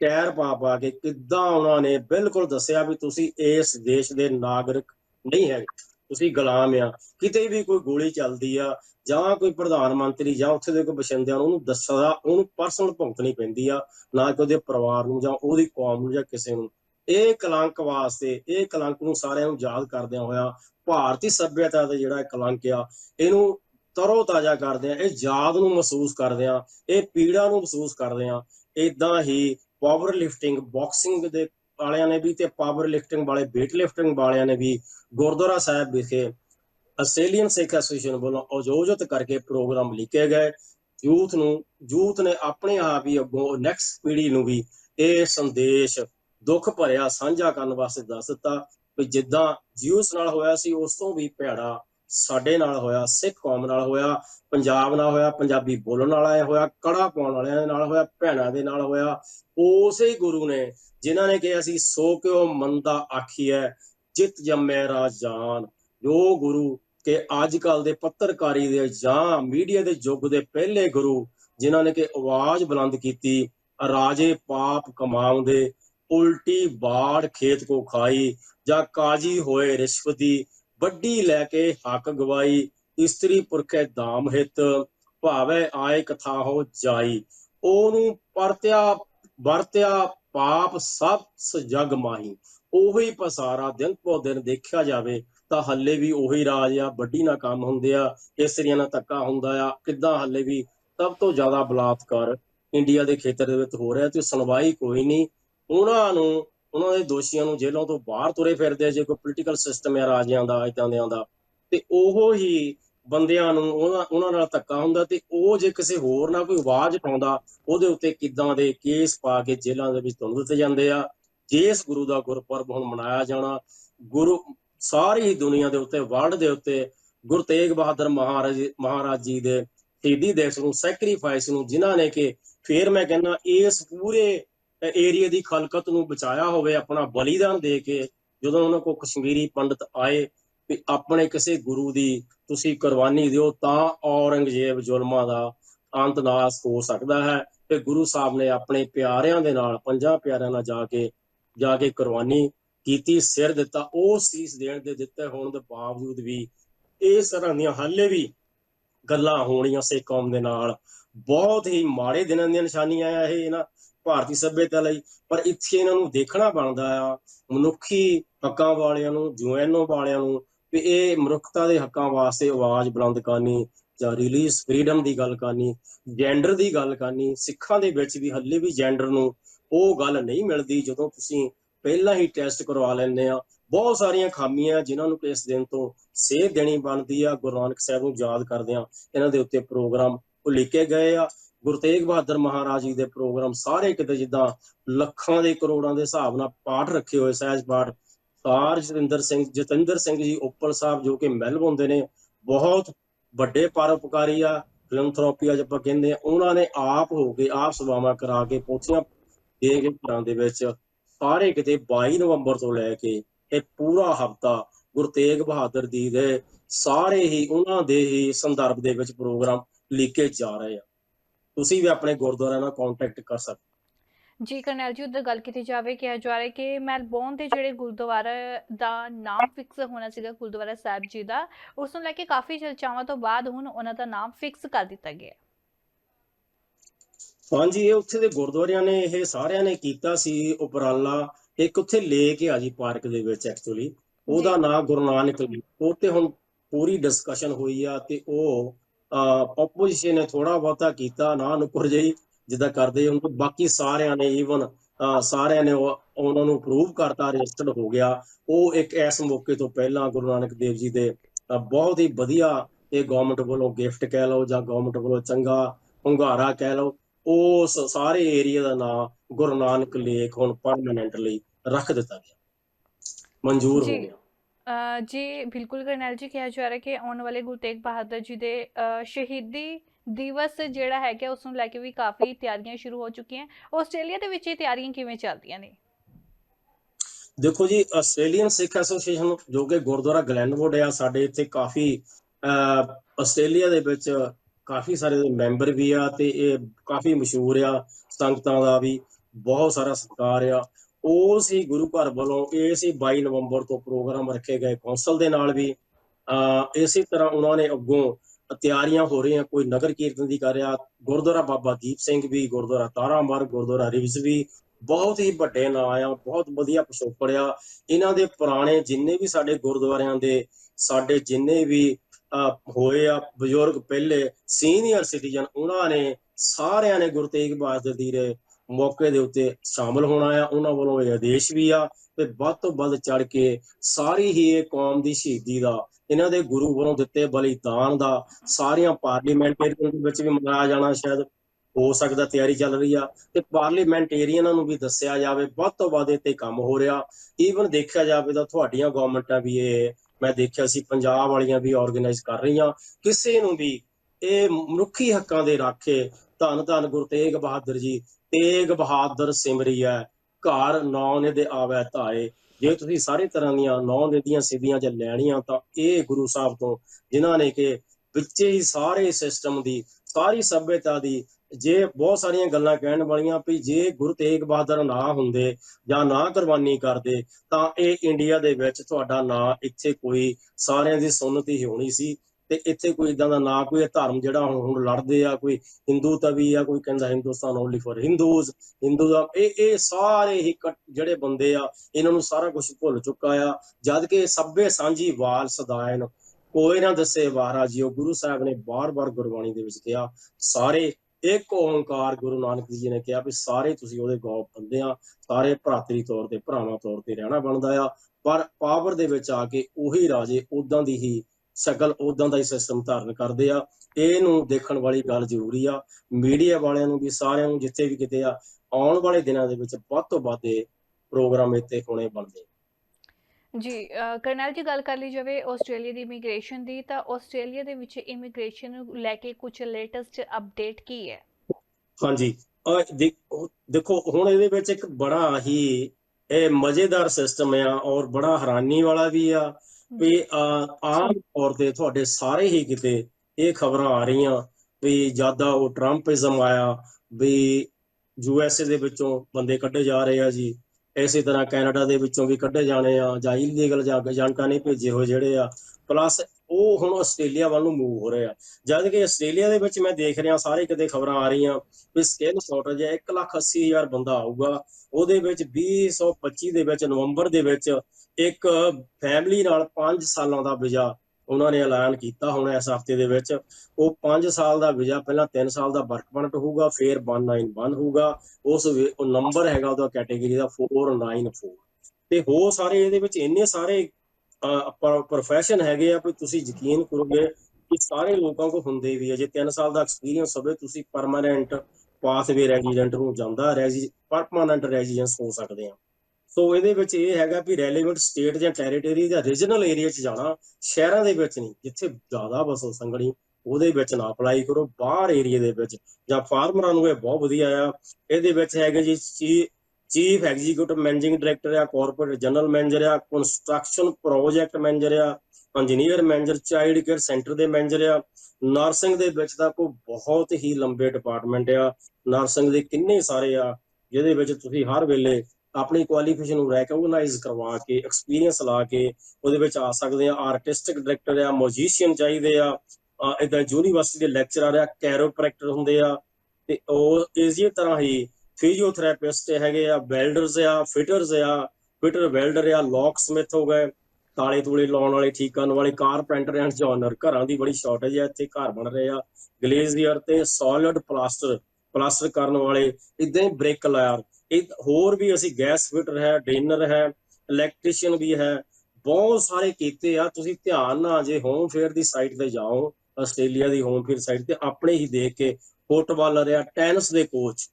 ਕਹਿਰ ਪਾ ਪਾ ਕੇ ਕਿੱਦਾਂ ਉਹਨਾਂ ਨੇ ਬਿਲਕੁਲ ਦੱਸਿਆ ਵੀ ਤੁਸੀਂ ਇਸ ਦੇਸ਼ ਦੇ ਨਾਗਰਿਕ ਨਹੀਂ ਹੈਗੇ, ਤੁਸੀਂ ਗੁਲਾਮ ਆ। ਕਿਤੇ ਵੀ ਕੋਈ ਗੋਲੀ ਚੱਲਦੀ ਆ ਜਾਂ ਕੋਈ ਪ੍ਰਧਾਨ ਮੰਤਰੀ ਜਾਂ ਉੱਥੇ ਦੇ ਕੋਈ ਬਸ਼ਿੰਦਿਆਂ ਨੂੰ ਉਹਨੂੰ ਦੱਸਦਾ, ਉਹਨੂੰ ਪਰਸਨਲ ਭੁਗਤਣੀ ਪੈਂਦੀ ਆ, ਨਾ ਕਿ ਉਹਦੇ ਪਰਿਵਾਰ ਨੂੰ ਜਾਂ ਉਹਦੀ ਕੌਮ ਨੂੰ ਜਾਂ ਕਿਸੇ ਨੂੰ। ਇਹ ਕਲੰਕ ਵਾਸਤੇ, ਇਹ ਕਲੰਕ ਨੂੰ ਸਾਰਿਆਂ ਨੂੰ ਯਾਦ ਕਰਦਿਆਂ ਹੋਇਆ ਭਾਰਤੀ ਸੱਭਿਅਤਾ ਦਾ ਜਿਹੜਾ ਕਲੰਕ ਆ, ਇਹਨੂੰ ਤਰੋ ਤਾਜ਼ਾ ਕਰਦੇ ਆ ਇਹ ਯਾਦ ਨੂੰ ਮਹਿਸੂਸ ਕਰਦੇ ਆ ਇਹ ਪੀੜਾ ਨੂੰ ਮਹਿਸੂਸ ਕਰਦੇ ਆ ਇਦਾਂ ਹੀ ਪਾਵਰ ਲਿਫਟਿੰਗ ਬਾਕਸਿੰਗ ਦੇ ਵਾਲਿਆਂ ਨੇ ਵੀ ਤੇ ਪਾਵਰ ਲਿਫਟਿੰਗ ਵਾਲੇ ਵੇਟ ਲਿਫਟਿੰਗ ਵਾਲਿਆਂ ਨੇ ਵੀ ਗੁਰਦੁਆਰਾ ਸਾਹਿਬ ਵਿਖੇ ਆਸਟ੍ਰੇਲੀਅਨ ਸਿੱਖ ਐਸੋਸੀਏਸ਼ਨ ਵੱਲੋਂ ਆਯੋਜਿਤ ਕਰਕੇ ਪ੍ਰੋਗਰਾਮ ਲਿਖੇ ਗਏ। ਯੂਥ ਨੂੰ, ਯੂਥ ਨੇ ਆਪਣੇ ਆਪ ਹੀ ਅੱਗੋਂ ਨੈਕਸਟ ਪੀੜ੍ਹੀ ਨੂੰ ਵੀ ਇਹ ਸੰਦੇਸ਼ ਦੁੱਖ ਭਰਿਆ ਸਾਂਝਾ ਕਰਨ ਵਾਸਤੇ ਦੱਸ ਦਿੱਤਾ ਵੀ ਜਿੱਦਾਂ ਜਿਊਸ ਨਾਲ ਹੋਇਆ ਸੀ, ਉਸ ਤੋਂ ਵੀ ਭੈੜਾ ਸਾਡੇ ਨਾਲ ਹੋਇਆ, ਸਿੱਖ ਕੌਮ ਨਾਲ ਹੋਇਆ, ਪੰਜਾਬ ਨਾਲ ਹੋਇਆ, ਪੰਜਾਬੀ ਬੋਲਣ ਵਾਲਾ ਹੋਇਆ, ਕੜਾ ਪਾਉਣ ਵਾਲਿਆਂ ਦੇ ਨਾਲ ਹੋਇਆ, ਭੈਣਾਂ ਦੇ ਨਾਲ ਹੋਇਆ, ਉਸੇ ਹੀ ਗੁਰੂ ਨੇ ਜਿਨ੍ਹਾਂ ਨੇ ਕਿਹਾ ਸੀ, ਸੋ ਕਿਉ ਮੰਦਾ ਆਖੀਐ, ਜਿਤ ਜੰਮੈ ਰਾਜਾਨ ਜੋ ਗੁਰੂ ਕਿ ਅੱਜ ਕੱਲ ਦੇ ਪੱਤਰਕਾਰੀ ਦੇ ਜਾਂ ਮੀਡੀਆ ਦੇ ਯੁੱਗ ਦੇ ਪਹਿਲੇ ਗੁਰੂ, ਜਿਨ੍ਹਾਂ ਨੇ ਕਿ ਆਵਾਜ਼ ਬੁਲੰਦ ਕੀਤੀ, ਰਾਜੇ ਪਾਪ ਕਮਾਉਂਦੇ ਉਲਟੀ ਬਾੜ ਖੇਤ ਕੋ ਖਾਈ, ਜਾਂ ਕਾਜੀ ਹੋਏ ਰਿਸ਼ਵਤੀ ਵੱਡੀ ਲੈ ਕੇ ਹੱਕ ਗਵਾਈ। ਇਸਤਰੀ ਪੁਰਖੇ ਦਾਮ ਹਿਤ, ਭਾਵੇਂ ਆਏ ਕਥਾ ਹੋ ਜਾਈ। ਉਹਨੂੰ ਪਰਤਿਆ, ਵਰਤਿਆ ਪਾਪ ਸਭ ਸਜਗ ਮਾਹੀ। ਉਹੀ ਪਸਾਰਾ ਦਿਨ ਪੋ ਦਿਨ ਦੇਖਿਆ ਜਾਵੇ, ਤਾਂ ਹੱਲੇ ਵੀ ਉਹੀ ਰਾਜ ਆ, ਵੱਡੀ ਨਾ ਕੰਮ ਹੁੰਦੇ ਆ। ਇਸਤਰੀਆਂ ਨਾਲ ਧੱਕਾ ਹੁੰਦਾ ਆ, ਕਿੱਦਾਂ ਹੱਲੇ ਵੀ ਸਭ ਤੋਂ ਜ਼ਿਆਦਾ ਬਲਾਤਕਾਰ ਇੰਡੀਆ ਦੇ ਖੇਤਰ ਦੇ ਵਿੱਚ ਹੋ ਰਿਹਾ, ਤੇ ਸੁਣਵਾਈ ਕੋਈ ਨਹੀਂ। ਉਹਨਾਂ ਨੂੰ, ਉਹਨਾਂ ਦੇ ਦੋਸ਼ੀਆਂ ਨੂੰ ਜੇਲ੍ਹਾਂ ਤੋਂ ਬਾਹਰ ਤੁਰੇ ਫਿਰਦੇ ਜੇ ਕੋਈ ਪੋਲੀਟੀਕਲ ਸਿਸਟਮ ਹੈ ਰਾਜਿਆਂ ਦਾ ਇਦਾਂ ਦਿਆਂ ਦਾ। ਤੇ ਉਹ ਹੀ ਬੰਦਿਆਂ ਨੂੰ ਉਹਨਾਂ ਉਹਨਾਂ ਨਾਲ ਧੱਕਾ ਹੁੰਦਾ ਤੇ ਉਹ ਜੇ ਕਿਸੇ ਹੋਰ ਨਾਲ ਕੋਈ ਆਵਾਜ਼ ਉਠਾਉਂਦਾ, ਉਹਦੇ ਉੱਤੇ ਕਿੱਦਾਂ ਦੇ ਕੇਸ ਪਾ ਕੇ ਜੇਲ੍ਹਾਂ ਦੇ ਵਿੱਚ ਧੁੰਦ ਦਿੱਤੇ ਜਾਂਦੇ ਆ। ਜਿਸ ਗੁਰੂ ਦਾ ਗੁਰਪੁਰਬ ਹੁਣ ਮਨਾਇਆ ਜਾਣਾ, ਗੁਰੂ ਸਾਰੀ ਹੀ ਦੁਨੀਆ ਦੇ ਉੱਤੇ ਵਰਲਡ ਦੇ ਉੱਤੇ, ਗੁਰੂ ਤੇਗ ਬਹਾਦਰ ਮਹਾਰਾਜ ਮਹਾਰਾਜ ਜੀ ਦੇ ਸ਼ਹੀਦੀ ਦਿਵਸ ਨੂੰ ਸੈਕਰੀਫਾਈਸ ਨੂੰ ਜਿਨ੍ਹਾਂ ਨੇ ਕਿ ਫੇਰ ਮੈਂ ਕਹਿੰਦਾ, ਇਸ ਪੂਰੇ ਏਰੀਆ ਦੀ ਖਲਕਤ ਨੂੰ ਬਚਾਇਆ ਹੋਵੇ, ਆਪਣਾ ਬਲੀਦਾਨ ਦੇ ਕੇ ਜਦੋਂ ਉਹਨਾਂ ਕੋ ਕਸ਼ਮੀਰੀ ਪੰਡਤ ਆਏ ਵੀ ਆਪਣੇ ਕਿਸੇ ਗੁਰੂ ਦੀ ਤੁਸੀਂ ਕੁਰਬਾਨੀ ਦਿਓ, ਤਾਂ ਔਰੰਗਜ਼ੇਬ ਜ਼ੁਲਮਾਂ ਦਾ ਅੰਤ ਨਾਸ ਹੋ ਸਕਦਾ ਹੈ ਤੇ ਗੁਰੂ ਸਾਹਿਬ ਨੇ ਆਪਣੇ ਪਿਆਰਿਆਂ ਦੇ ਨਾਲ, ਪੰਜਾਂ ਪਿਆਰਿਆਂ ਨਾਲ ਜਾ ਕੇ ਜਾ ਕੇ ਕੁਰਬਾਨੀ ਕੀਤੀ, ਸਿਰ ਦਿੱਤਾ, ਉਹ ਸੀਸ ਦੇਣ ਦੇ ਦਿੱਤੇ ਹੋਣ ਦੇ ਬਾਵਜੂਦ ਵੀ ਇਸ ਤਰ੍ਹਾਂ ਦੀਆਂ ਹਾਲੇ ਵੀ ਗੱਲਾਂ ਹੋਣੀਆਂ ਸੇ ਕੌਮ ਦੇ ਨਾਲ। ਬਹੁਤ ਹੀ ਮਾੜੇ ਦਿਨਾਂ ਦੀਆਂ ਨਿਸ਼ਾਨੀਆਂ ਆ ਇਹ ਨਾ। ਭਾਰਤੀ ਸੱਭਿਅਤਾ ਲਈ, ਪਰ ਇੱਥੇ ਇਹਨਾਂ ਨੂੰ ਦੇਖਣਾ ਬਣਦਾ ਆ, ਮਨੁੱਖੀ ਹੱਕਾਂ ਵਾਲਿਆਂ ਨੂੰ, ਯੂਐਨਓ ਵਾਲਿਆਂ ਨੂੰ, ਵੀ ਇਹ ਮਨੁੱਖਤਾ ਦੇ ਹੱਕਾਂ ਵਾਸਤੇ ਆਵਾਜ਼ ਬੁਲੰਦ ਕਰਨੀ, ਜਾਂ ਰਿਲੀਜ਼ ਫਰੀडम ਦੀ ਗੱਲ ਕਰਨੀ ਜੈਂਡਰ ਦੀ ਗੱਲ ਕਰਨੀ, ਸਿੱਖਾਂ ਦੇ ਵਿੱਚ ਵੀ ਹੱਲੇ ਵੀ ਜੈਂਡਰ ਨੂੰ ਉਹ ਗੱਲ ਨਹੀਂ ਮਿਲਦੀ ਜਦੋਂ ਤੁਸੀਂ ਪਹਿਲਾਂ ਹੀ ਟੈਸਟ ਕਰਵਾ ਲੈਂਦੇ ਆ। ਬਹੁਤ ਸਾਰੀਆਂ ਖਾਮੀਆਂ ਜਿਨ੍ਹਾਂ ਨੂੰ ਕਿ ਇਸ ਦਿਨ ਤੋਂ ਸੇਧ ਦੇਣੀ ਬਣਦੀ ਆ। ਗੁਰੂ ਨਾਨਕ ਸਾਹਿਬ ਨੂੰ ਯਾਦ ਕਰਦੇ ਆ। ਇਹਨਾਂ ਦੇ ਉੱਤੇ ਪ੍ਰੋਗਰਾਮ ਉਹ ਲਿਖੇ ਗਏ ਆ। ਗੁਰੂ ਤੇਗ ਬਹਾਦਰ ਮਹਾਰਾਜ ਜੀ ਦੇ ਪ੍ਰੋਗਰਾਮ ਸਾਰੇ ਕਿਤੇ ਜਿੱਦਾਂ ਲੱਖਾਂ ਦੇ ਕਰੋੜਾਂ ਦੇ ਹਿਸਾਬ ਨਾਲ ਪਾਠ ਰੱਖੇ ਹੋਏ ਸਹਿਜ ਪਾਠ, ਸਾਰ ਜਤਿੰਦਰ ਸਿੰਘ ਜਤਿੰਦਰ ਸਿੰਘ ਜੀ ਉੱਪਰ ਸਾਹਿਬ ਜੋ ਕਿ ਮੈਲਬੌਰਨ ਦੇ ਨੇ, ਬਹੁਤ ਵੱਡੇ ਪਰਉਪਕਾਰੀ ਆ ਫਿਲੰਥਰੋਪੀ ਅੱਜ ਆਪਾਂ ਕਹਿੰਦੇ ਆ ਉਹਨਾਂ ਨੇ ਆਪ ਹੋ ਕੇ, ਆਪ ਸੇਵਾਵਾਂ ਕਰਾ ਕੇ ਪੋਥੀਆਂ ਦੇ ਕੇ ਘਰਾਂ ਦੇ ਵਿੱਚ ਸਾਰੇ ਕਿਤੇ 22 ਨਵੰਬਰ ਤੋਂ ਲੈ ਕੇ ਇਹ ਪੂਰਾ ਹਫਤਾ ਗੁਰੂ ਤੇਗ ਬਹਾਦਰ ਜੀ ਦੇ ਸਾਰੇ ਹੀ, ਉਹਨਾਂ ਦੇ ਹੀ ਸੰਦਰਭ ਦੇ ਵਿੱਚ ਪ੍ਰੋਗਰਾਮ ਲਿਖੇ ਜਾ ਰਹੇ ਆ। ਤੁਸੀਂ ਵੀ ਆਪਣੇ ਗੁਰਦੁਆਰਿਆਂ ਨਾਲ ਕੰਟੈਕਟ ਕਰ ਸਕਦੇ ਜੀ ਕਰਨੈਲ ਜੀ ਉਧਰ ਗੱਲ ਕੀਤੀ ਜਾਵੇ ਕਿਹਾ ਜਾ ਰਿਹਾ ਕਿ ਮੈਲਬੌਰਨ ਦੇ ਜਿਹੜੇ ਗੁਰਦੁਆਰਾ ਦਾ ਨਾਮ ਫਿਕਸ ਹੋਣਾ ਸੀਗਾ ਗੁਰਦੁਆਰਾ ਸਾਹਿਬ ਜੀ ਦਾ ਉਸ ਨੂੰ ਲੈ ਕੇ ਕਾਫੀ ਚਰਚਾਵਾਂ ਤੋਂ ਬਾਅਦ ਹੁਣ ਉਹਨਾਂ ਦਾ ਨਾਮ ਫਿਕਸ ਕਰ ਦਿੱਤਾ ਗਿਆ ਹੈ। ਹਾਂਜੀ ਇਹ ਉੱਥੇ ਦੇ ਗੁਰਦੁਆਰਿਆਂ ਨੇ ਇਹ ਸਾਰਿਆਂ ਨੇ ਕੀਤਾ ਸੀ ਉਪਰਾਲਾ। ਇੱਕ ਉੱਥੇ ਲੇਕ ਆ ਜੀ ਪਾਰਕ ਦੇ ਵਿੱਚ ਐਕਚੁਅਲੀ ਉਹਦਾ ਨਾਮ ਗੁਰੂ ਨਾਨਕ ਉਹ ਤੇ ਹੁਣ ਪੂਰੀ ਡਿਸਕਸ਼ਨ ਹੋਈ ਆ ਤੇ ਉਹ ਆਪੋਜੀਸ਼ਨ ਨੇ ਥੋੜਾ ਬਹੁਤਾ ਕੀਤਾ ਨਾ ਨੁਕਰ ਜਿਹੀ ਜਿੱਦਾਂ ਕਰਦੇ ਹੁਣ ਬਾਕੀ ਸਾਰਿਆਂ ਨੇ ਈਵਨ ਸਾਰਿਆਂ ਨੇ ਉਹ- ਉਹਨਾਂ ਨੂੰ ਅਪਰੂਵ ਕਰਤਾ ਰਜਿਸਟਰਡ ਹੋ ਗਿਆ। ਉਹ ਇੱਕ ਇਸ ਮੌਕੇ ਤੋਂ ਪਹਿਲਾਂ ਗੁਰੂ ਨਾਨਕ ਦੇਵ ਜੀ ਦੇ ਬਹੁਤ ਹੀ ਵਧੀਆ ਇਹ ਗਵਰਨਮੈਂਟ ਵੱਲੋਂ ਗਿਫਟ ਕਹਿ ਲਓ ਜਾਂ ਗਵਰਨਮੈਂਟ ਵੱਲੋਂ ਚੰਗਾ ਹੁੰਗਾਰਾ ਕਹਿ ਲਓ ਉਸ ਸਾਰੇ ਏਰੀਆ ਦਾ ਨਾਮ ਗੁਰੂ ਨਾਨਕ ਲੇਕ ਹੁਣ ਪਰਮਨੈਂਟਲੀ ਰੱਖ ਦਿੱਤਾ ਗਿਆ। ਮਨਜ਼ੂਰ ਹੋ। ਗਿਆ। ਜੀ, ਬਿਲਕੁਲ ਕਰਨੈਲ ਜੀ ਕਿਹਾ ਜਾ ਰਿਹਾ ਕਿ ਆਉਣ ਵਾਲੇ ਗੁਰੂ ਤੇਗ ਬਹਾਦਰ ਜੀ ਦੇ ਸ਼ਹੀਦੀ ਦਿਵਸ ਜਿਹੜਾ ਹੈਗਾ ਉਸ ਨੂੰ ਲੈ ਕੇ ਵੀ ਕਾਫੀ ਤਿਆਰੀਆਂ ਸ਼ੁਰੂ ਹੋ ਚੁੱਕੀਆਂ ਆਸਟ੍ਰੇਲੀਆ ਦੇ ਵਿੱਚ ਇਹ ਤਿਆਰੀਆਂ ਕਿਵੇਂ ਚੱਲਦੀਆਂ ਨੇ? ਦੇਖੋ ਜੀ, ਆਸਟ੍ਰੇਲੀਅਨ ਸਿੱਖ ਐਸੋਸੀਏਸ਼ਨ ਜੋ ਕਿ ਗੁਰਦੁਆਰਾ ਗਲੈਨਵੁੱਡ ਆ, ਸਾਡੇ ਇੱਥੇ ਕਾਫੀ ਆਸਟ੍ਰੇਲੀਆ ਦੇ ਵਿੱਚ ਕਾਫੀ ਸਾਰੇ ਮੈਂਬਰ ਵੀ ਆ ਤੇ ਇਹ ਕਾਫੀ ਮਸ਼ਹੂਰ ਆ, ਸੰਗਤਾਂ ਦਾ ਵੀ ਬਹੁਤ ਸਾਰਾ ਸਤਿਕਾਰ ਆ। ਉਸ ਹੀ ਗੁਰੂ ਘਰ ਵੱਲੋਂ ਇਸ ਹੀ 22 ਨਵੰਬਰ ਤੋਂ ਪ੍ਰੋਗਰਾਮ ਰੱਖੇ ਗਏ ਕੌਂਸਲ ਦੇ ਨਾਲ ਵੀ। ਅਹ, ਇਸੇ ਤਰ੍ਹਾਂ ਉਹਨਾਂ ਨੇ ਅੱਗੋਂ ਤਿਆਰੀਆਂ ਹੋ ਰਹੀਆਂ ਕੋਈ ਨਗਰ ਕੀਰਤਨ ਦੀ ਕਰ ਰਿਹਾ ਗੁਰਦੁਆਰਾ ਬਾਬਾ ਦੀਪ ਸਿੰਘ ਵੀ ਗੁਰਦੁਆਰਾ ਤਾਰਾਮਰ ਗੁਰਦੁਆਰਾ ਰਿਵਜ਼ ਵੀ ਬਹੁਤ ਹੀ ਵੱਡੇ ਨਾਂ ਆ ਬਹੁਤ ਵਧੀਆ ਪਿਛੋਕੜ ਆ ਇਹਨਾਂ ਦੇ ਪੁਰਾਣੇ ਜਿੰਨੇ ਵੀ ਸਾਡੇ ਗੁਰਦੁਆਰਿਆਂ ਦੇ ਸਾਡੇ ਜਿੰਨੇ ਵੀ ਅਹ, ਹੋਏ ਆ ਬਜ਼ੁਰਗ ਪਹਿਲੇ ਸੀਨੀਅਰ ਸਿਟੀਜ਼ਨ ਉਹਨਾਂ ਨੇ ਸਾਰਿਆਂ ਨੇ ਗੁਰੂ ਤੇਗ ਬਹਾਦਰ ਦੀ ਦੇ ਮੌਕੇ ਦੇ ਉੱਤੇ ਸ਼ਾਮਲ ਹੋਣਾ ਆ, ਉਹਨਾਂ ਵੱਲੋਂ ਇਹ ਆਦੇਸ਼ ਵੀ ਆ ਤੇ ਵੱਧ ਤੋਂ ਵੱਧ ਚੜ ਕੇ ਸਾਰੀ ਹੀ ਇਹ ਕੌਮ ਦੀ ਸ਼ਹੀਦੀ ਦਾ, ਇਹਨਾਂ ਦੇ ਗੁਰੂ ਵੱਲੋਂ ਦਿੱਤੇ ਬਲੀਦਾਨ ਦਾ ਸਾਰੀਆਂ ਪਾਰਲੀਮੈਂਟੇਰੀਅਨ ਦੇ ਵਿੱਚ ਵੀ ਮਨਾਇਆ ਜਾਣਾ ਸ਼ਾਇਦ ਹੋ ਸਕਦਾ, ਤਿਆਰੀ ਚੱਲ ਰਹੀ ਆ ਤੇ ਪਾਰਲੀਮੈਂਟੇਰੀਅਨਾਂ ਨੂੰ ਵੀ ਦੱਸਿਆ ਜਾਵੇ, ਵੱਧ ਤੋਂ ਵੱਧ ਇਹ ਤੇ ਕੰਮ ਹੋ ਰਿਹਾ। ਈਵਨ ਦੇਖਿਆ ਜਾਵੇ ਤਾਂ ਤੁਹਾਡੀਆਂ ਗਵਰਨਮੈਂਟਾਂ ਵੀ ਇਹ, ਮੈਂ ਦੇਖਿਆ ਸੀ ਪੰਜਾਬ ਵਾਲੀਆਂ ਵੀ ਆਰਗੇਨਾਈਜ਼ ਕਰ ਰਹੀਆਂ। ਕਿਸੇ ਨੂੰ ਵੀ ਇਹ ਮਨੁੱਖੀ ਹੱਕਾਂ ਦੇ ਰਾਖੇ ਧੰਨ ਧੰਨ ਗੁਰੂ ਤੇਗ ਬਹਾਦਰ ਜੀ ਤੇਗ ਬਹਾਦਰ ਸਿਮਰੀ ਘਰ ਨੌ ਨੇ ਦੇ ਆਵੈ ਧਾਏ। ਜੇ ਤੁਸੀਂ ਸਾਰੇ ਤਰ੍ਹਾਂ ਦੀਆਂ ਨੌ ਦੇ ਸਿੱਧੀਆਂ ਜੇ ਲੈਣੀਆਂ ਤਾਂ ਇਹ ਗੁਰੂ ਸਾਹਿਬ ਤੋਂ, ਜਿਨ੍ਹਾਂ ਨੇ ਕਿ ਵਿੱਚੇ ਹੀ ਸਾਰੇ ਸਿਸਟਮ ਦੀ, ਸਾਰੀ ਸਭਿਅਤਾ ਦੀ, ਜੇ ਬਹੁਤ ਸਾਰੀਆਂ ਗੱਲਾਂ ਕਹਿਣ ਵਾਲੀਆਂ ਵੀ ਜੇ ਗੁਰੂ ਤੇਗ ਬਹਾਦਰ ਨਾ ਹੁੰਦੇ ਜਾਂ ਨਾ ਕੁਰਬਾਨੀ ਕਰਦੇ, ਤਾਂ ਇਹ ਇੰਡੀਆ ਦੇ ਵਿੱਚ ਤੁਹਾਡਾ ਨਾਂ ਇੱਥੇ ਕੋਈ ਸਾਰਿਆਂ ਦੀ ਸੁਨਤੀ ਹੋਣੀ ਸੀ। ਤੇ ਇੱਥੇ ਕੋਈ ਇਦਾਂ ਦਾ ਨਾ ਕੋਈ ਧਰਮ ਜਿਹੜਾ ਹੁਣ ਲੜਦੇ ਆ, ਕੋਈ ਹਿੰਦੂ ਤਵੀ ਆ, ਕੋਈ ਕਹਿੰਦਾ ਹਿੰਦੁਸਤਾਨ ਓਨਲੀ ਫॉर ਹਿੰਦੂਜ਼ ਹਿੰਦੂ ਦਾ ਇਹ ਇਹ ਸਾਰੇ ਹੀ ਜਿਹੜੇ ਬੰਦੇ ਆ, ਇਹਨਾਂ ਨੂੰ ਸਾਰਾ ਕੁਝ ਭੁੱਲ ਚੁੱਕਾ ਆ ਜਦ ਕਿ ਸਭੇ ਸਾਂਝੀ ਵਾਲ ਸਦਾਇਨ ਕੋਈ ਨਾ ਦੱਸੇ ਵਾਰਾ ਜੀਓ ਗੁਰੂ ਸਾਹਿਬ ਨੇ ਬਾਰ-ਬਾਰ ਗੁਰਬਾਣੀ ਦੇ ਵਿੱਚ ਕਿਹਾ, ਸਾਰੇ ਇੱਕ ਓੰਕਾਰ ਗੁਰੂ ਨਾਨਕ ਜੀ ਨੇ ਕਿਹਾ ਵੀ ਸਾਰੇ ਤੁਸੀਂ ਉਹਦੇ ਗੌ ਬੰਦੇ ਆ, ਸਾਰੇ ਭਰਾਤਰੀ ਤੌਰ ਤੇ, ਭਰਾਵਾਂ ਤੌਰ ਤੇ ਰਹਿਣਾ ਬਣਦਾ ਆ, ਪਰ ਪਾਵਰ ਦੇ ਵਿੱਚ ਆ ਕੇ ਉਹੀ ਰਾਜੇ ਉਦਾਂ ਦੀ ਹੀ ਸ਼ਕਲ ਉਦਾਂ ਦਾ ਹੀ ਸਿਸਟਮ ਧਾਰਨ ਕਰਦੇ ਆ। ਇਹਨੂੰ ਦੇਖਣ ਵਾਲੀ ਗੱਲ ਜ਼ਰੂਰੀ ਆ। ਮੀਡੀਆ ਵਾਲਿਆਂ ਨੂੰ ਵੀ ਸਾਰਿਆਂ ਨੂੰ ਜਿੱਥੇ ਵੀ ਕਿਤੇ ਆ ਆਉਣ ਵਾਲੇ ਦਿਨਾਂ ਦੇ ਵਿੱਚ ਵੱਧ ਤੋਂ ਵੱਧ ਇਹ ਪ੍ਰੋਗਰਾਮ ਇੱਥੇ ਹੋਣੇ ਬਣਦੇ ਜੀ ਕਰਨੈਲ ਜੀ ਗੱਲ ਕਰ ਲਈ ਜਾਵੇ ਆਸਟ੍ਰੇਲੀਆ ਦੀ ਇਮੀਗ੍ਰੇਸ਼ਨ ਦੀ ਤਾਂ ਆਸਟ੍ਰੇਲੀਆ ਦੇ ਵਿੱਚ ਇਮੀਗ੍ਰੇਸ਼ਨ ਨੂੰ ਲੈ ਕੇ ਕੁਝ ਲੇਟੈਸਟ ਅਪਡੇਟ ਕੀ ਹੈ? ਹਾਂਜੀ ਦੇਖੋ ਹੁਣ ਇਹਦੇ ਵਿੱਚ ਇੱਕ ਬੜਾ ਹੀ ਇਹ ਮਜ਼ੇਦਾਰ ਸਿਸਟਮ ਆ ਔਰ ਬੜਾ ਹੈਰਾਨੀ ਵਾਲਾ ਵੀ ਆ। ਵੀ ਆਮ ਤੌਰ ਤੇ ਤੁਹਾਡੇ ਸਾਰੇ ਹੀ ਕਿਤੇ ਇਹ ਖਬਰਾਂ ਆ ਰਹੀਆਂ ਵੀ ਜ਼ਿਆਦਾ ਉਹ ਟਰੰਪਿਜ਼ਮ ਆਇਆ ਵੀ ਯੂ ਐਸ ਏ ਦੇ ਵਿੱਚੋਂ ਬੰਦੇ ਕੱਢੇ ਜਾ ਰਹੇ ਆ ਜੀ, ਇਸੇ ਤਰ੍ਹਾਂ ਕੈਨੇਡਾ ਦੇ ਵਿੱਚੋਂ ਵੀ ਕੱਢੇ ਜਾਣੇ ਆ ਜਾਂ ਇਲੀਗਲ ਏਜੰਟਾਂ ਨੇ ਭੇਜੇ ਹੋਏ ਜਿਹੜੇ ਆ ਪਲੱਸ ਉਹ ਹੁਣ ਆਸਟ੍ਰੇਲੀਆ ਵੱਲ ਨੂੰ ਮੂਵ ਹੋ ਰਹੇ ਆ। ਜਦ ਕਿ ਆਸਟ੍ਰੇਲੀਆ ਦੇ ਵਿੱਚ ਮੈਂ ਦੇਖ ਰਿਹਾ, ਸਾਰੇ ਕਿਤੇ ਖਬਰਾਂ ਆ ਰਹੀਆਂ ਵੀ ਸਕਿੱਲ ਸ਼ਾਰਟੇਜ ਹੈ 180000 ਬੰਦਾ ਆਊਗਾ। ਉਹਦੇ ਵਿੱਚ 2025 ਦੇ ਵਿੱਚ ਨਵੰਬਰ ਦੇ ਵਿੱਚ ਇੱਕ ਫੈਮਿਲੀ ਨਾਲ 5 ਸਾਲਾਂ ਦਾ ਵੀਜ਼ਾ ਉਹਨਾਂ ਨੇ ਐਲਾਨ ਕੀਤਾ ਹੁਣ ਇਸ ਹਫ਼ਤੇ ਦੇ ਵਿੱਚ। ਉਹ 5 ਸਾਲ ਦਾ ਵੀਜ਼ਾ ਪਹਿਲਾਂ 3 ਸਾਲ ਦਾ ਵਰਕ ਪਰਮਿਟ ਹੋਊਗਾ, ਫਿਰ 191 ਹੋਊਗਾ। ਉਸ ਨੰਬਰ ਹੈਗਾ ਉਹਦਾ ਕੈਟਾਗਰੀ ਦਾ 494 ਤੇ ਹੋ ਸਾਰੇ ਇਹਦੇ ਵਿੱਚ ਇੰਨੇ ਸਾਰੇ ਪ੍ਰੋਫੈਸ਼ਨ ਹੈਗੇ ਆ, ਵੀ ਤੁਸੀਂ ਯਕੀਨ ਕਰੋਗੇ ਕਿ ਸਾਰੇ ਲੋਕਾਂ ਕੋਲ ਹੁੰਦੇ ਵੀ ਹੈ ਜੇ 3 ਸਾਲ ਦਾ ਐਕਸਪੀਰੀਅੰਸ ਹੋਵੇ, ਤੁਸੀਂ ਪਰਮਾਨੈਂਟ ਪਾਸਵੇ ਰੈਜ਼ੀਡੈਂਟ ਨੂੰ ਜਾਂਦਾ ਰੈਜ਼ੀ ਪਰਮਾਨੈਂਟ ਰੈਜ਼ੀਡੈਂਸ ਹੋ ਸਕਦੇ ਆ। ਸੋ ਇਹਦੇ ਵਿੱਚ ਇਹ ਹੈਗਾ ਵੀ ਰੈਲੇਵੈਂਟ ਸਟੇਟ ਜਾਂ ਟੈਰੀਟਰੀ ਜਾਂ ਰੀਜਨਲ ਏਰੀਆ 'ਚ ਜਾਣਾ ਸ਼ਹਿਰਾਂ ਦੇ ਵਿੱਚ ਨਹੀਂ, ਜਿੱਥੇ ਜ਼ਿਆਦਾ ਵਸੋ ਸੰਗਣੀ ਉਹਦੇ ਵਿੱਚ ਨਾ ਅਪਲਾਈ ਕਰੋ। ਬਾਹਰ ਏਰੀਆ ਦੇ ਵਿੱਚ ਜਾਂ ਫਾਰਮਰਾਂ ਨੂੰ ਇਹ ਬਹੁਤ ਵਧੀਆ ਆ। ਇਹਦੇ ਵਿੱਚ ਹੈਗੇ ਜੀ ਚੀਫ ਐਗਜ਼ੀਕਿਊਟਿਵ ਮੈਨੇਜਿੰਗ ਡਾਇਰੈਕਟਰ ਆ ਕਾਰਪੋਰੇਟ ਜਨਰਲ ਮੈਨੇਜਰ ਆ ਕੰਸਟਰਕਸ਼ਨ ਪ੍ਰੋਜੈਕਟ ਮੈਨੇਜਰ ਆ engineer manager child care centre ਦੇ ਮੈਨੇਜਰ ਆ ਨਰਸਿੰਗ ਦੇ ਵਿੱਚ ਤਾਂ ਕੋਈ ਬਹੁਤ ਹੀ ਲੰਬੇ ਡਿਪਾਰਟਮੈਂਟ ਆ। ਨਰਸਿੰਗ ਦੇ ਕਿੰਨੇ ਸਾਰੇ ਆ, ਜਿਹਦੇ ਵਿੱਚ ਤੁਸੀਂ ਹਰ ਵੇਲੇ ਆਪਣੀ ਕੁਆਲੀਫਿਕੇਸ਼ਨ ਨੂੰ ਰੈਕਗਨਾਈਜ਼ ਕਰਵਾ ਕੇ ਐਕਸਪੀਰੀਅੰਸ ਲਾ ਕੇ ਉਹਦੇ ਵਿੱਚ ਆ ਸਕਦੇ ਆ। ਆਰਟਿਸਟਿਕ ਡਾਇਰੈਕਟਰ ਆ ਮਿਊਜ਼ੀਸ਼ੀਅਨ ਚਾਹੀਦੇ ਆ। ਇਦਾਂ ਯੂਨੀਵਰਸਿਟੀ ਦੇ ਲੈਕਚਰਰ ਆ ਕੈਰੋਪ੍ਰੈਕਟਰ ਹੁੰਦੇ ਆ। ਤੇ ਉਹ ਇਸੇ ਤਰ੍ਹਾਂ ਹੀ ਫਿਜ਼ੀਓਥੈਰੇਪਿਸਟ ਹੈਗੇ ਆ ਵੈਲਡਰਸ ਆ ਫਿਟਰਸ ਆ ਫਿਟਰ ਵੈਲਡਰ ਆ ਲੌਕ ਸਮਿਥ ਹੋ ਗਏ, ਤਾਲੇ ਤੂਲੇ ਲਾਉਣ ਵਾਲੇ, ਠੀਕ ਕਰਨ ਵਾਲੇ ਕਾਰਪੈਂਟਰ ਐਂਡ ਜੌਨਰ ਘਰਾਂ ਦੀ ਬੜੀ ਸ਼ਾਰਟੇਜ ਹੈ ਇੱਥੇ ਘਰ ਬਣ ਰਹੇ ਆ ਗਲੇਜ਼ੀਅਰ ਤੇ ਸੋਲਿਡ ਪਲਾਸਟਰ ਪਲਾਸਟਰ ਕਰਨ ਵਾਲੇ ਇਦਾਂ ਹੀ ਬ੍ਰੇਕ ਲਾਇਰ ਇਹ ਹੋਰ ਵੀ ਅਸੀਂ ਗੈਸ ਫਿਟਰ ਹੈ ਡਰੇਨਰ ਹੈ ਇਲੈਕਟ੍ਰੀਸ਼ੀਅਨ ਵੀ ਹੈ, ਬਹੁਤ ਸਾਰੇ ਕੀਤੇ ਆ, ਤੁਸੀਂ ਧਿਆਨ ਨਾਲ ਜੇ ਹੋਮ ਫੇਅਰ ਦੀ ਸਾਈਟ ਤੇ ਜਾਓ, ਆਸਟ੍ਰੇਲੀਆ ਦੀ ਹੋਮ ਫੇਅਰ ਸਾਈਟ ਤੇ ਆਪਣੇ ਹੀ ਦੇਖ ਕੇ, ਫੁੱਟਬਾਲਰ ਆ ਟੈਨਿਸ ਦੇ coach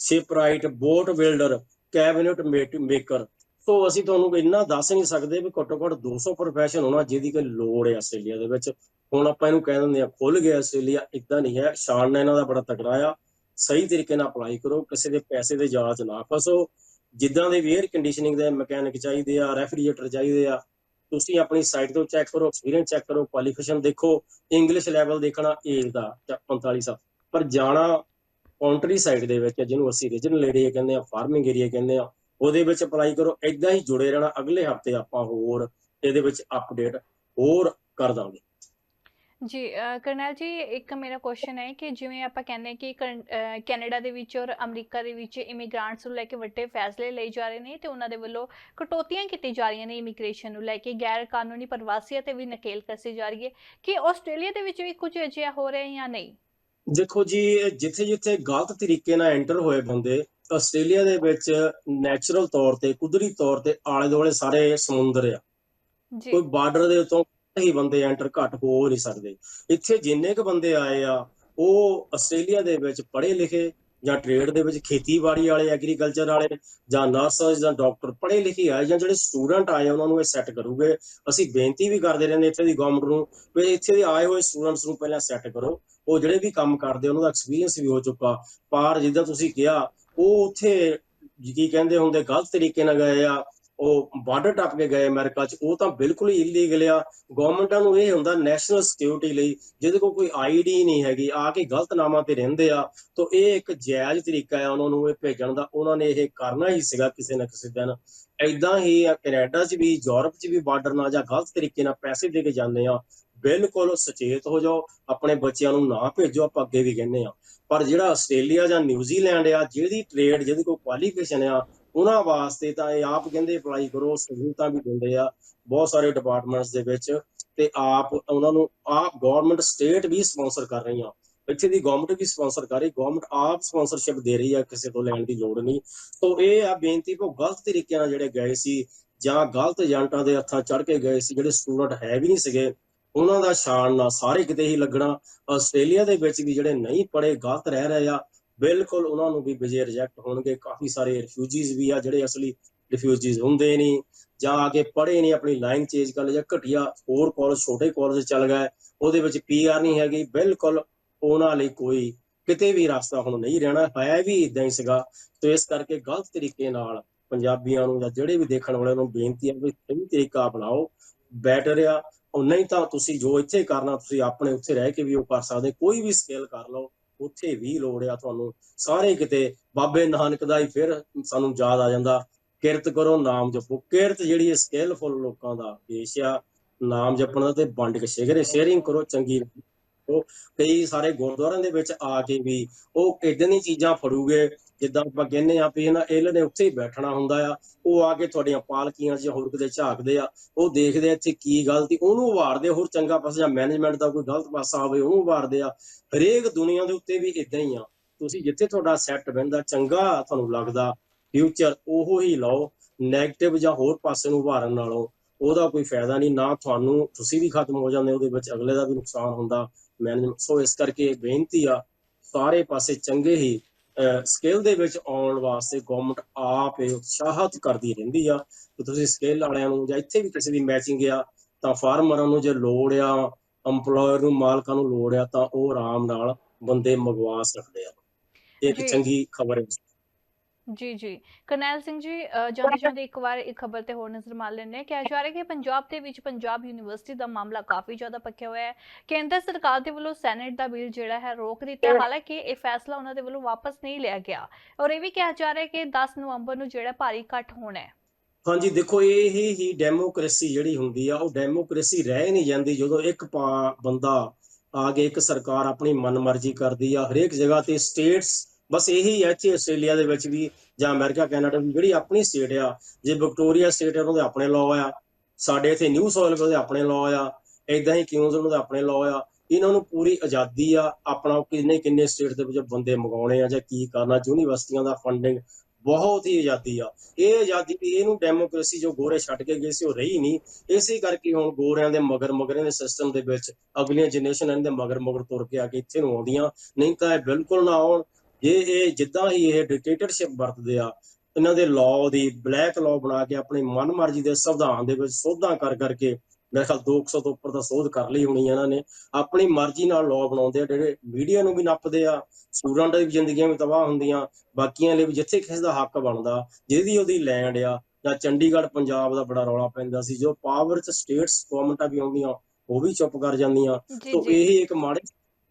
shipwright boat builder cabinet maker so ਅਸੀਂ ਤੁਹਾਨੂੰ ਇੰਨਾ ਦੱਸ ਨਹੀਂ ਸਕਦੇ ਵੀ ਘੱਟੋ ਘੱਟ 200 ਪ੍ਰੋਫੈਸ਼ਨ ਹੋਣਾ ਜਿਹਦੀ ਕੋਈ ਲੋੜ ਹੈ ਆਸਟ੍ਰੇਲੀਆ ਦੇ ਵਿੱਚ। ਹੁਣ ਆਪਾਂ ਇਹਨੂੰ ਕਹਿ ਦਿੰਦੇ ਆ ਖੁੱਲ ਗਿਆ ਆਸਟ੍ਰੇਲੀਆ ਇਦਾਂ ਨਹੀਂ ਹੈ। ਸ਼ਾਨ ਇਹਨਾਂ ਦਾ ਬੜਾ ਤਕੜਾ ਆ। ਸਹੀ ਤਰੀਕੇ ਨਾਲ ਅਪਲਾਈ ਕਰੋ, ਕਿਸੇ ਦੇ ਪੈਸੇ ਦੇ ਜਾਲ 'ਚ ਨਾ ਫਸੋ। ਜਿੱਦਾਂ ਦੇ ਏਅਰ ਕੰਡੀਸ਼ਨਿੰਗ ਦੇ ਮਕੈਨਿਕ ਚਾਹੀਦੇ ਆ ਰੈਫਰੀਜਰੇਟਰ ਚਾਹੀਦੇ ਆ, ਤੁਸੀਂ ਆਪਣੀ ਸਾਈਟ ਤੋਂ ਚੈੱਕ ਕਰੋ ਐਕਸਪੀਰੀਅੰਸ ਚੈੱਕ ਕਰੋ ਕੁਆਲੀਫਿਕੇਸ਼ਨ ਦੇਖੋ। ਇੰਗਲਿਸ਼ ਲੈਵਲ ਦੇਖਣਾ ਏਜ ਦਾ 45 ਸਾਲ। ਪਰ ਜਾਣਾ ਕਾਉਂਟਰੀ ਸਾਈਡ ਦੇ ਵਿੱਚ ਜਿਹਨੂੰ ਅਸੀਂ ਰੀਜਨਲ ਏਰੀਆ ਕਹਿੰਦੇ ਆ ਫਾਰਮਿੰਗ ਏਰੀਆ ਕਹਿੰਦੇ ਆ ਉਹਦੇ ਵਿੱਚ ਅਪਲਾਈ ਕਰੋ ਇਦਾਂ ਹੀ ਜੁੜੇ ਰਹਿਣਾ ਅਗਲੇ ਹਫ਼ਤੇ ਆਪਾਂ ਹੋਰ ਇਹਦੇ ਵਿੱਚ ਅਪਡੇਟ ਹੋਰ ਕਰ ਦਾਂਗੇ। ਜੀ ਅ, ਜੀ ਇੱਕ ਮੇਰਾ ਕੁਐਸਚਨ ਹੈ ਕਿ ਜਿਵੇਂ ਆਪਾਂ ਕਹਿੰਦੇ ਕਿ ਕੈਨੇਡਾ ਦੇ ਵਿੱਚ ਔਰ ਅਮਰੀਕਾ ਦੇ ਵਿੱਚ ਇਮੀਗ੍ਰਾਂਟਸ ਨੂੰ ਲੈ ਕੇ ਵੱਡੇ ਫੈਸਲੇ ਲਏ ਜਾ ਰਹੇ ਨੇ ਤੇ ਉਹਨਾਂ ਦੇ ਵੱਲੋਂ ਕਟੌਤੀਆਂ ਕੀਤੀਆਂ ਜਾ ਰਹੀਆਂ ਨੇ ਇਮੀਗ੍ਰੇਸ਼ਨ ਨੂੰ ਲੈ ਕੇ ਗੈਰ ਕਾਨੂੰਨੀ ਪ੍ਰਵਾਸੀਆਂ ਤੇ ਵੀ ਨਕੇਲ ਕੱਸੀ ਜਾ ਰਹੀ ਹੈ। ਕਿ ਆਸਟ੍ਰੇਲੀਆ ਦੇ ਵਿੱਚ ਵੀ ਕੁਝ ਅਜਿਹਾ ਹੋ ਰਿਹਾ ਹੈ ਜਾਂ ਨਹੀਂ? ਦੇਖੋ ਜੀ ਜਿੱਥੇ ਜਿੱਥੇ ਗਲਤ ਤਰੀਕੇ ਨਾਲ ਐਂਟਰ ਹੋਏ ਬੰਦੇ ਆਸਟ੍ਰੇਲੀਆ ਦੇ ਵਿੱਚ ਨੈਚੁਰਲ ਤੌਰ ਤੇ ਕੁਦਰਤੀ ਤੌਰ ਤੇ ਆਲੇ ਦੁਆਲੇ ਸਾਰੇ ਸਮੁੰਦਰ ਆ। ਜੀ। ਕੋਈ ਬਾਰਡਰ ਦੇ ਉੱਤੋਂ ਹੀ ਬੰਦੇ ਐਂਟਰ ਘੱਟ ਹੋ ਨਹੀਂ ਸਕਦੇ। ਇੱਥੇ ਜਿੰਨੇ ਕ ਬੰਦੇ ਆਏ ਆ ਉਹ ਆਸਟ੍ਰੇਲੀਆ ਦੇ ਵਿੱਚ ਪੜ੍ਹੇ ਲਿਖੇ ਜਾਂ ਟ੍ਰੇਡ ਦੇ ਵਿੱਚ ਖੇਤੀਬਾੜੀ ਵਾਲੇ ਐਗਰੀਕਲਚਰ ਵਾਲੇ ਜਾਂ ਨਰਸਸ ਜਾਂ ਡਾਕਟਰ ਪੜ੍ਹੇ ਲਿਖੇ ਆਏ ਜਾਂ ਜਿਹੜੇ ਸਟੂਡੈਂਟ ਆਏ ਉਹਨਾਂ ਨੂੰ ਇਹ ਸੈੱਟ ਕਰੂਗੇ। ਅਸੀਂ ਬੇਨਤੀ ਵੀ ਕਰਦੇ ਰਹਿੰਦੇ ਇੱਥੇ ਦੀ ਗਵਰਨਮੈਂਟ ਨੂੰ ਵੀ ਇੱਥੇ ਦੇ ਆਏ ਹੋਏ ਸਟੂਡੈਂਟਸ ਨੂੰ ਪਹਿਲਾਂ ਸੈੱਟ ਕਰੋ। ਉਹ ਜਿਹੜੇ ਵੀ ਕੰਮ ਕਰਦੇ, ਉਹਨਾਂ ਦਾ ਐਕਸਪੀਰੀਅੰਸ ਵੀ ਹੋ ਚੁੱਕਾ। ਪਰ ਜਿੱਦਾਂ ਤੁਸੀਂ ਕਿਹਾ, ਉਹ ਉੱਥੇ ਕੀ ਕਹਿੰਦੇ ਹੁੰਦੇ, ਗਲਤ ਤਰੀਕੇ ਨਾਲ ਗਏ ਆ, ਉਹ ਬਾਰਡਰ ਟੱਪ ਕੇ ਗਏ ਅਮਰੀਕਾ 'ਚ, ਉਹ ਤਾਂ ਬਿਲਕੁਲ ਹੀ ਇਲੀਗਲ ਆ। ਗਵਰਨਮੈਂਟਾਂ ਨੂੰ ਇਹ ਹੁੰਦਾ ਨੈਸ਼ਨਲ ਸਿਕਿਉਰਿਟੀ ਲਈ, ਜਿਹਦੇ ਕੋਲ ਕੋਈ ਆਈਡੀ ਨਹੀਂ ਹੈਗੀ, ਆ ਕੇ ਗਲਤ ਨਾਮਾਂ ਤੇ ਰਹਿੰਦੇ ਆ। ਤਾਂ ਇਹ ਇੱਕ ਜਾਇਜ਼ ਤਰੀਕਾ ਆ, ਉਹਨਾਂ ਨੂੰ ਇਹ ਭੇਜਣ ਦਾ। ਉਹਨਾਂ ਨੇ ਇਹ ਕਰਨਾ ਹੀ ਸੀਗਾ ਕਿਸੇ ਨਾ ਕਿਸੇ ਦਿਨ। ਐਦਾਂ ਹੀ ਆ, ਕੈਨੇਡਾ 'ਚ ਵੀ, ਯੂਰਪ 'ਚ ਵੀ ਬਾਰਡਰ ਨਾਲ ਜਾਂ ਗਲਤ ਤਰੀਕੇ ਨਾਲ ਪੈਸੇ ਦੇ ਕੇ ਜਾਂਦੇ ਆ। ਬਿਲਕੁਲ ਸੁਚੇਤ ਹੋ ਜਾਓ, ਆਪਣੇ ਬੱਚਿਆਂ ਨੂੰ ਨਾ ਭੇਜੋ, ਆਪਾਂ ਅੱਗੇ ਵੀ ਕਹਿੰਦੇ ਆ ਪਰ ਜਿਹੜਾ ਆਸਟ੍ਰੇਲੀਆ ਜਾਂ ਨਿਊਜ਼ੀਲੈਂਡ ਆ ਜਿਹਦੀ ਟ੍ਰੇਡ ਜਿਹਦੀ ਕੋਈ ਕੁਆਲੀਫਿਕੇਸ਼ਨ ਆ, ਉਹਨਾਂ ਵਾਸਤੇ ਤਾਂ ਇਹ ਆਪ ਕਹਿੰਦੇ ਅਪਲਾਈ ਕਰੋ, ਸਹੂਲਤਾਂ ਵੀ ਦਿੰਦੇ ਆ ਬਹੁਤ ਸਾਰੇ ਡਿਪਾਰਟਮੈਂਟਸ ਦੇ ਵਿੱਚ ਤੇ ਆਪ ਉਹਨਾਂ ਨੂੰ, ਆਪ ਗਵਰਨਮੈਂਟ ਸਟੇਟ ਵੀ ਸਪਾਂਸਰ ਕਰ ਰਹੀਆਂ। ਇੱਥੇ ਦੀ ਗਵਰਨਮੈਂਟ ਵੀ ਸਪਾਂਸਰ ਕਰ ਰਹੀ ਗਵਰਨਮੈਂਟ ਆਪ ਸਪਾਂਸਰਸ਼ਿਪ ਦੇ ਰਹੀ ਆ, ਕਿਸੇ ਤੋਂ ਲੈਣ ਦੀ ਲੋੜ ਨਹੀਂ। ਤੋਂ ਇਹ ਆ ਬੇਨਤੀ ਕੋ ਗਲਤ ਤਰੀਕੇ ਨਾਲ ਜਿਹੜੇ ਗਏ ਸੀ ਜਾਂ ਗਲਤ ਏਜੰਟਾਂ ਦੇ ਹੱਥਾਂ ਚੜ ਕੇ ਗਏ ਸੀ, ਜਿਹੜੇ ਸਟੂਡੈਂਟ ਹੈ ਵੀ ਨਹੀਂ ਸੀਗੇ ਉਹਨਾਂ ਦਾ ਸ਼ਾਨ ਨਾ ਸਾਰੇ ਕਿਤੇ ਹੀ ਲੱਗਣਾ, ਆਸਟ੍ਰੇਲੀਆ ਦੇ ਵਿੱਚ ਵੀ ਜਿਹੜੇ ਨਹੀਂ ਪੜੇ ਗਲਤ ਰਹਿ ਰਹੇ ਆ, ਬਿਲਕੁਲ ਉਹਨਾਂ ਨੂੰ ਵੀ ਵਿਜੇ ਰਿਜੈਕਟ ਹੋਣਗੇ, ਕਾਫੀ ਸਾਰੇ ਰਿਫਿਊਜੀਜ਼ ਵੀ ਆ ਜਿਹੜੇ ਅਸਲੀ ਰਿਫਿਊਜੀਜ਼ ਹੁੰਦੇ ਨਹੀਂ, ਜਾਂ ਆ ਕੇ ਪੜੇ ਨਹੀਂ, ਆਪਣੀ ਲਾਈਨ ਚੇਂਜ ਕਰ ਲਈ ਜਾਂ ਘਟੀਆ ਹੋਰ ਕਾਲਜ ਛੋਟੇ ਕਾਲਜ ਚੱਲ ਗਏ, ਉਹਦੇ ਵਿੱਚ ਪੀਆਰ ਨਹੀਂ ਹੈਗੀ, ਬਿਲਕੁਲ ਉਹਨਾਂ ਲਈ ਕੋਈ ਕਿਤੇ ਵੀ ਰਸਤਾ ਹੁਣ ਨਹੀਂ ਰਹਿਣਾ, ਹੈ ਵੀ ਇਦਾਂ ਹੀ ਸੀਗਾ, ਤੇ ਇਸ ਕਰਕੇ ਗਲਤ ਤਰੀਕੇ ਨਾਲ ਪੰਜਾਬੀਆਂ ਨੂੰ ਜਾਂ ਜਿਹੜੇ ਵੀ ਦੇਖਣ ਵਾਲਿਆਂ ਨੂੰ ਬੇਨਤੀ ਹੈ ਵੀ ਸਹੀ ਤਰੀਕਾ ਅਪਣਾਓ ਬੈਟਰ ਆ ਉਹ ਨਹੀਂ ਤਾਂ ਤੁਸੀਂ ਜੋ ਇੱਥੇ ਕਰਨਾ, ਤੁਸੀਂ ਆਪਣੇ ਉੱਥੇ ਰਹਿ ਕੇ ਵੀ ਉਹ ਕਰ ਸਕਦੇ। ਕੋਈ ਵੀ ਸਕਿੱਲ ਕਰ ਲਓ, ਉੱਥੇ ਵੀ ਲੋੜ ਆ ਤੁਹਾਨੂੰ। ਸਾਰੇ ਕਿਤੇ ਬਾਬੇ ਨਾਨਕ ਦਾ ਹੀ ਫਿਰ ਸਾਨੂੰ ਯਾਦ ਆ ਜਾਂਦਾ। ਕਿਰਤ ਕਰੋ, ਨਾਮ ਜਪੋ। ਕਿਰਤ ਜਿਹੜੀ ਹੈ ਸਕਿੱਲਫੁਲ ਲੋਕਾਂ ਦਾ ਦੇਸ਼ ਆ, ਨਾਮ ਜਪਣ ਦਾ ਤੇ ਵੰਡ ਕੇ ਸ਼ੇਅਰ ਸ਼ੇਅਰਿੰਗ ਕਰੋ, ਚੰਗੀ ਉਹ ਕਈ ਸਾਰੇ ਗੁਰਦੁਆਰਿਆਂ ਦੇ ਵਿੱਚ ਆ ਕੇ ਵੀ ਉਹ ਇਦਾਂ ਦੀਆਂ ਚੀਜ਼ਾਂ ਫੜੂਗੇ ਜਿੱਦਾਂ ਆਪਾਂ ਕਹਿੰਦੇ ਆ ਵੀ ਇਹਨਾਂ ਇਹਨਾਂ ਨੇ ਉੱਥੇ ਹੀ ਬੈਠਣਾ ਹੁੰਦਾ ਆ, ਉਹ ਆ ਕੇ ਤੁਹਾਡੀਆਂ ਪਾਲਕੀਆਂ ਜਾਂ ਹੋਰ ਕਿਤੇ ਝਾਕਦੇ ਆ, ਉਹ ਦੇਖਦੇ ਆ ਇੱਥੇ ਕੀ ਗਲਤੀ ਉਹਨੂੰ ਵਾਰਦੇ ਹੋਰ ਚੰਗਾ ਪਾਸਾ ਜਾਂ ਮੈਨੇਜਮੈਂਟ ਦਾ ਕੋਈ ਗਲਤ ਪਾਸਾ ਹੋਵੇ ਉਹਨੂੰ ਵਾਰਦੇ ਆ। ਹਰੇਕ ਦੁਨੀਆ ਦੇ ਉੱਤੇ ਵੀ ਇਦਾਂ ਹੀ ਆ। ਤੁਸੀਂ ਜਿੱਥੇ ਤੁਹਾਡਾ ਸੈੱਟ ਬੰਦਾ ਚੰਗਾ ਤੁਹਾਨੂੰ ਲੱਗਦਾ ਫਿਊਚਰ ਉਹੋ ਹੀ ਲਓ 네ਗੇਟਿਵ ਜਾਂ ਹੋਰ ਪਾਸੇ ਨੂੰ ਉਭਾਰਨ ਨਾਲੋਂ ਉਹਦਾ ਕੋਈ ਫਾਇਦਾ ਨਹੀਂ, ਨਾ ਤੁਹਾਨੂੰ ਤੁਸੀਂ ਵੀ ਖਤਮ ਹੋ ਜਾਂਦੇ, ਉਹਦੇ ਵਿੱਚ ਅਗਲੇ ਦਾ ਵੀ ਨੁਕਸਾਨ ਹੁੰਦਾ। ਮੈਨੇਜਮੈਂਟ ਸੋ ਇਸ ਕਰਕੇ ਬੇਨਤੀ ਆ, ਸਾਰੇ ਪਾਸੇ ਚੰਗੇ ਹੀ ਸਕਿੱਲ ਦੇ ਵਿੱਚ ਆਉਣ ਵਾਸਤੇ ਗਵਰਨਮੈਂਟ ਆਪ ਇਹ ਉਤਸ਼ਾਹਤ ਕਰਦੀ ਰਹਿੰਦੀ ਆ ਕਿ ਤੁਸੀਂ ਸਕਿੱਲ ਵਾਲਿਆਂ ਨੂੰ ਜਾਂ ਇੱਥੇ ਵੀ ਕਿਸੇ ਦੀ ਮੈਚਿੰਗ ਆ ਤਾਂ ਫਾਰਮਰਾਂ ਨੂੰ ਜੇ ਲੋੜ ਆ EMPLOYER ਨੂੰ ਮਾਲਕਾਂ ਨੂੰ ਲੋੜ ਆ ਤਾਂ ਉਹ ਆਰਾਮ ਨਾਲ ਬੰਦੇ ਮੰਗਵਾ ਸਕਦੇ ਆ ਇਹ ਇੱਕ। ਚੰਗੀ ਖਬਰ ਹੈ ਜੀ ਜੀ। ਕਰਨੈਲ ਸਿੰਘ ਜੀ ਜਾਂਦੇ ਜਾਂਦੇ ਇੱਕ ਵਾਰ ਇੱਕ ਖਬਰ ਤੇ ਹੋਰ ਨਜ਼ਰ ਮਾਰ ਲੈਣੇ ਕਿਹਾ ਜਾ ਰਿਹਾ ਕਿ ਪੰਜਾਬ ਦੇ ਵਿੱਚ ਪੰਜਾਬ ਯੂਨੀਵਰਸਿਟੀ ਦਾ ਮਾਮਲਾ ਕਾਫੀ ਜ਼ਿਆਦਾ ਪੱਕਿਆ ਹੋਇਆ ਹੈ। ਕੇਂਦਰ ਸਰਕਾਰ ਦੇ ਵੱਲੋਂ ਸੈਨੇਟ ਦਾ ਬਿੱਲ ਜਿਹੜਾ ਹੈ ਰੋਕ ਦਿੱਤਾ। ਹਾਲਾਂਕਿ ਇਹ ਫੈਸਲਾ ਉਹਨਾਂ ਦੇ ਵੱਲੋਂ ਵਾਪਸ ਨਹੀਂ ਲਿਆ ਗਿਆ। ਔਰ ਇਹ ਵੀ ਕਿਹਾ ਜਾ ਰਿਹਾ ਕਿ 10 ਨਵੰਬਰ ਨੂੰ ਜਿਹੜਾ ਭਾਰੀ ਇਕੱਠ ਹੋਣਾ ਹੈ। ਹਾਂਜੀ ਦੇਖੋ ਇਹ ਹੀ ਹੀ ਡੈਮੋਕ੍ਰੇਸੀ ਜਿਹੜੀ ਹੁੰਦੀ ਆ ਉਹ ਡੈਮੋਕ੍ਰੇਸੀ ਰਹਿ ਨਹੀਂ ਜਾਂਦੀ ਜਦੋਂ ਇੱਕ ਪਾ- ਬੰਦਾ ਆ ਕੇ ਇੱਕ ਸਰਕਾਰ ਆਪਣੀ ਮਨਮਰਜ਼ੀ ਕਰਦੀ ਆ ਹਰੇਕ ਜਗ੍ਹਾ ਤੇ ਸਟੇਟਸ ਬਸ ਇਹੀ ਹੈ ਇੱਥੇ ਆਸਟ੍ਰੇਲੀਆ ਦੇ ਵਿੱਚ ਵੀ ਜਾਂ ਅਮਰੀਕਾ, ਕੈਨੇਡਾ ਵੀ ਜਿਹੜੀ ਆਪਣੀ ਸਟੇਟ ਆ, ਜੇ ਵਿਕਟੋਰੀਆ ਸਟੇਟ ਆ ਉਹਨਾਂ ਦੇ ਆਪਣੇ ਲਾਅ ਆ। ਸਾਡੇ ਇੱਥੇ ਨਿਊ ਸੋਇਲ ਉਹਦੇ ਆਪਣੇ ਲਾਅ ਆ। ਇਦਾਂ ਹੀ ਕਿਉਂਸ ਉਹਨਾਂ ਦੇ ਆਪਣੇ ਲਾਅ ਆ। ਇਹਨਾਂ ਨੂੰ ਪੂਰੀ ਆਜ਼ਾਦੀ ਆ, ਆਪਣਾ ਕਿੰਨੇ ਕਿੰਨੇ ਸਟੇਟ ਦੇ ਵਿੱਚ ਬੰਦੇ ਮੰਗਾਉਣੇ ਆ ਜਾਂ ਕੀ ਕਰਨਾ, ਯੂਨੀਵਰਸਿਟੀਆਂ ਦਾ ਫੰਡਿੰਗ ਬਹੁਤ ਹੀ ਆਜ਼ਾਦੀ ਆ। ਇਹ ਆਜ਼ਾਦੀ ਵੀ ਇਹਨੂੰ ਡੈਮੋਕ੍ਰੇਸੀ ਜੋ ਗੋਰੇ ਛੱਡ ਕੇ ਗਏ ਸੀ, ਉਹ ਰਹੀ ਨਹੀਂ। ਇਸੇ ਕਰਕੇ ਹੁਣ ਗੋਰਿਆਂ ਦੇ ਮਗਰ ਮਗਰ ਦੇ ਸਿਸਟਮ ਦੇ ਵਿੱਚ ਅਗਲੀਆਂ ਜਨਰੇਸ਼ਨ ਇਹਨਾਂ ਦੇ ਮਗਰ ਮਗਰ ਤੁਰ ਕੇ ਆ ਕੇ ਇੱਥੇ ਨੂੰ ਆਉਂਦੀਆਂ। ਨਹੀਂ ਤਾਂ ਇਹ ਬਿਲਕੁਲ ਨਾ ਆਉਣ। ਜੇ ਇਹ ਜਿੱਦਾਂ ਹੀ ਇਹ ਡਿਕਟੇਟਰਸ਼ਿਪ ਵਰਤਦੇ ਆ ਇਹਨਾਂ ਦੇ ਲਾਅ ਦੀ ਬਲੈਕ ਲਾਅ ਬਣਾ ਕੇ ਆਪਣੀ ਮਨਮਰਜ਼ੀ ਦੇ ਸੰਵਿਧਾਨ ਦੇ ਵਿੱਚ ਸੋਧਾਂ ਕਰ ਕਰਕੇ ਮੇਰੇ ਖਿਆਲ 200 ਤੋਂ ਉੱਪਰ ਦਾ ਸੋਧ ਕਰ ਲਈ ਹੋਣੀ ਇਹਨਾਂ ਨੇ ਆਪਣੀ ਮਰਜ਼ੀ ਨਾਲ ਲਾਅ ਬਣਾਉਂਦੇ ਆ ਜਿਹੜੇ ਮੀਡੀਆ ਨੂੰ ਵੀ ਨੱਪਦੇ ਆ ਸਟੂਡੈਂਟ ਦੀ ਜ਼ਿੰਦਗੀਆਂ ਵੀ ਤਬਾਹ ਹੁੰਦੀਆਂ ਬਾਕੀਆਂ ਲਈ ਵੀ ਜਿੱਥੇ ਕਿਸੇ ਦਾ ਹੱਕ ਬਣਦਾ ਜਿਹਦੀ ਉਹਦੀ ਲੈਂਡ ਆ ਜਾਂ ਚੰਡੀਗੜ੍ਹ ਪੰਜਾਬ ਦਾ ਬੜਾ ਰੌਲਾ ਪੈਂਦਾ ਸੀ ਜੋ ਪਾਵਰ ਚ ਸਟੇਟਸ ਗਵਰਨਮੈਂਟਾਂ ਵੀ ਆਉਂਦੀਆਂ ਉਹ ਵੀ ਚੁੱਪ ਕਰ ਜਾਂਦੀਆਂ ਤੋ ਇਹ ਇੱਕ ਮਾੜੇ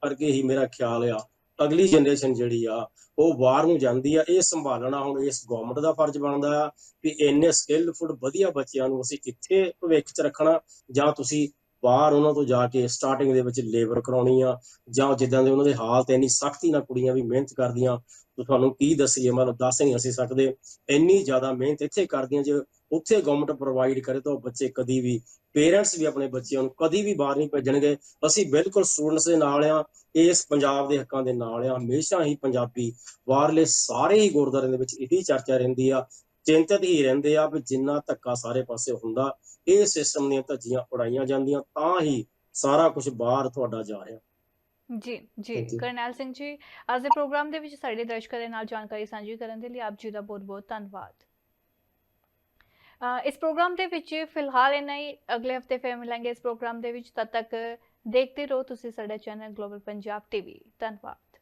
ਕਰਕੇ ਹੀ ਮੇਰਾ ਖਿਆਲ ਆ ਅਗਲੀ ਜਨਰੇਸ਼ਨ ਜਿਹੜੀ ਆ, ਉਹ ਬਾਹਰ ਨੂੰ ਜਾਂਦੀ ਆ, ਇਹ ਸੰਭਾਲਣਾ ਹੁਣ ਇਸ ਗਵਰਨਮੈਂਟ ਦਾ ਫਰਜ਼ ਬਣਦਾ ਆ ਵੀ ਇੰਨੇ ਸਕਿੱਲਫੁੱਲ ਵਧੀਆ ਬੱਚਿਆਂ ਨੂੰ ਅਸੀਂ ਕਿੱਥੇ ਭਵਿੱਖ 'ਚ ਰੱਖਣਾ, ਜਾਂ ਤੁਸੀਂ ਬਾਹਰ ਉਹਨਾਂ ਤੋਂ ਜਾ ਕੇ ਸਟਾਰਟਿੰਗ ਦੇ ਵਿੱਚ ਲੇਬਰ ਕਰਾਉਣੀ ਆ, ਜਾਂ ਜਿੱਦਾਂ ਦੇ ਉਹਨਾਂ ਦੇ ਹਾਲਤ ਇੰਨੀ ਸਖਤੀ ਨਾਲ ਕੁੜੀਆਂ ਵੀ ਮਿਹਨਤ ਕਰਦੀਆਂ, ਤੇ ਤੁਹਾਨੂੰ ਕੀ ਦੱਸੀਏ, ਮਤਲਬ ਦੱਸ ਨਹੀਂ ਅਸੀਂ ਸਕਦੇ, ਇੰਨੀ ਜ਼ਿਆਦਾ ਮਿਹਨਤ ਇੱਥੇ ਕਰਦੀਆਂ ਜੇ ਉੱਥੇ ਗਵਰਨਮੈਂਟ ਪ੍ਰੋਵਾਈਡ ਕਰੇ ਤਾਂ ਉਹ ਬੱਚੇ ਕਦੀ ਵੀ ਪੇਰੈਂਟਸ ਵੀ ਆਪਣੇ ਬੱਚਿਆਂ ਨੂੰ ਕਦੀ ਵੀ ਬਾਹਰ ਨਹੀਂ ਭੇਜਣਗੇ। ਅਸੀਂ ਬਿਲਕੁਲ ਸਟੂਡੈਂਟਸ ਦੇ ਨਾਲ ਆ ਇਸ ਪੰਜਾਬ ਦੇ ਹੱਕਾਂ ਦੇ ਨਾਲ ਆ ਹਮੇਸ਼ਾ ਹੀ ਪੰਜਾਬੀ ਬਾਹਰਲੇ ਸਾਰੇ ਹੀ ਗੁਰਦੁਆਰਿਆਂ ਦੇ ਵਿੱਚ ਇਹੀ ਚਰਚਾ ਰਹਿੰਦੀ ਆ ਚਿੰਤਤ ਹੀ ਰਹਿੰਦੇ ਆ ਵੀ ਜਿੰਨਾ ਧੱਕਾ ਸਾਰੇ ਪਾਸੇ ਹੁੰਦਾ ਇਹ ਸਿਸਟਮ ਦੀਆਂ ਧੱਜੀਆਂ ਉਡਾਈਆਂ ਜਾਂਦੀਆਂ ਤਾਂ ਹੀ ਸਾਰਾ ਕੁਝ ਬਾਹਰ ਤੁਹਾਡਾ ਜਾ ਰਿਹਾ। ਜੀ ਜੀ. ਕਰਨੈਲ ਸਿੰਘ ਜੀ ਅੱਜ ਦੇ ਪ੍ਰੋਗਰਾਮ ਦੇ ਵਿੱਚ ਸਾਡੇ ਦਰਸ਼ਕਾਂ ਦੇ ਨਾਲ ਜਾਣਕਾਰੀ ਸਾਂਝੀ ਕਰਨ ਦੇ ਲਈ ਆਪ ਜੀ ਦਾ ਬਹੁਤ-ਬਹੁਤ ਧੰਨਵਾਦ। ਅ, ਇਸ ਪ੍ਰੋਗਰਾਮ ਦੇ ਵਿੱਚ ਫਿਲਹਾਲ ਇੰਨਾ ਹੀ। ਅਗਲੇ ਹਫ਼ਤੇ ਫਿਰ ਮਿਲਾਂਗੇ ਇਸ ਪ੍ਰੋਗਰਾਮ ਦੇ ਵਿੱਚ। ਤਦ ਤੱਕ ਦੇਖਦੇ ਰਹੋ ਤੁਸੀਂ ਸਾਡਾ ਚੈਨਲ ਗਲੋਬਲ ਪੰਜਾਬ ਟੀਵੀ ਧੰਨਵਾਦ।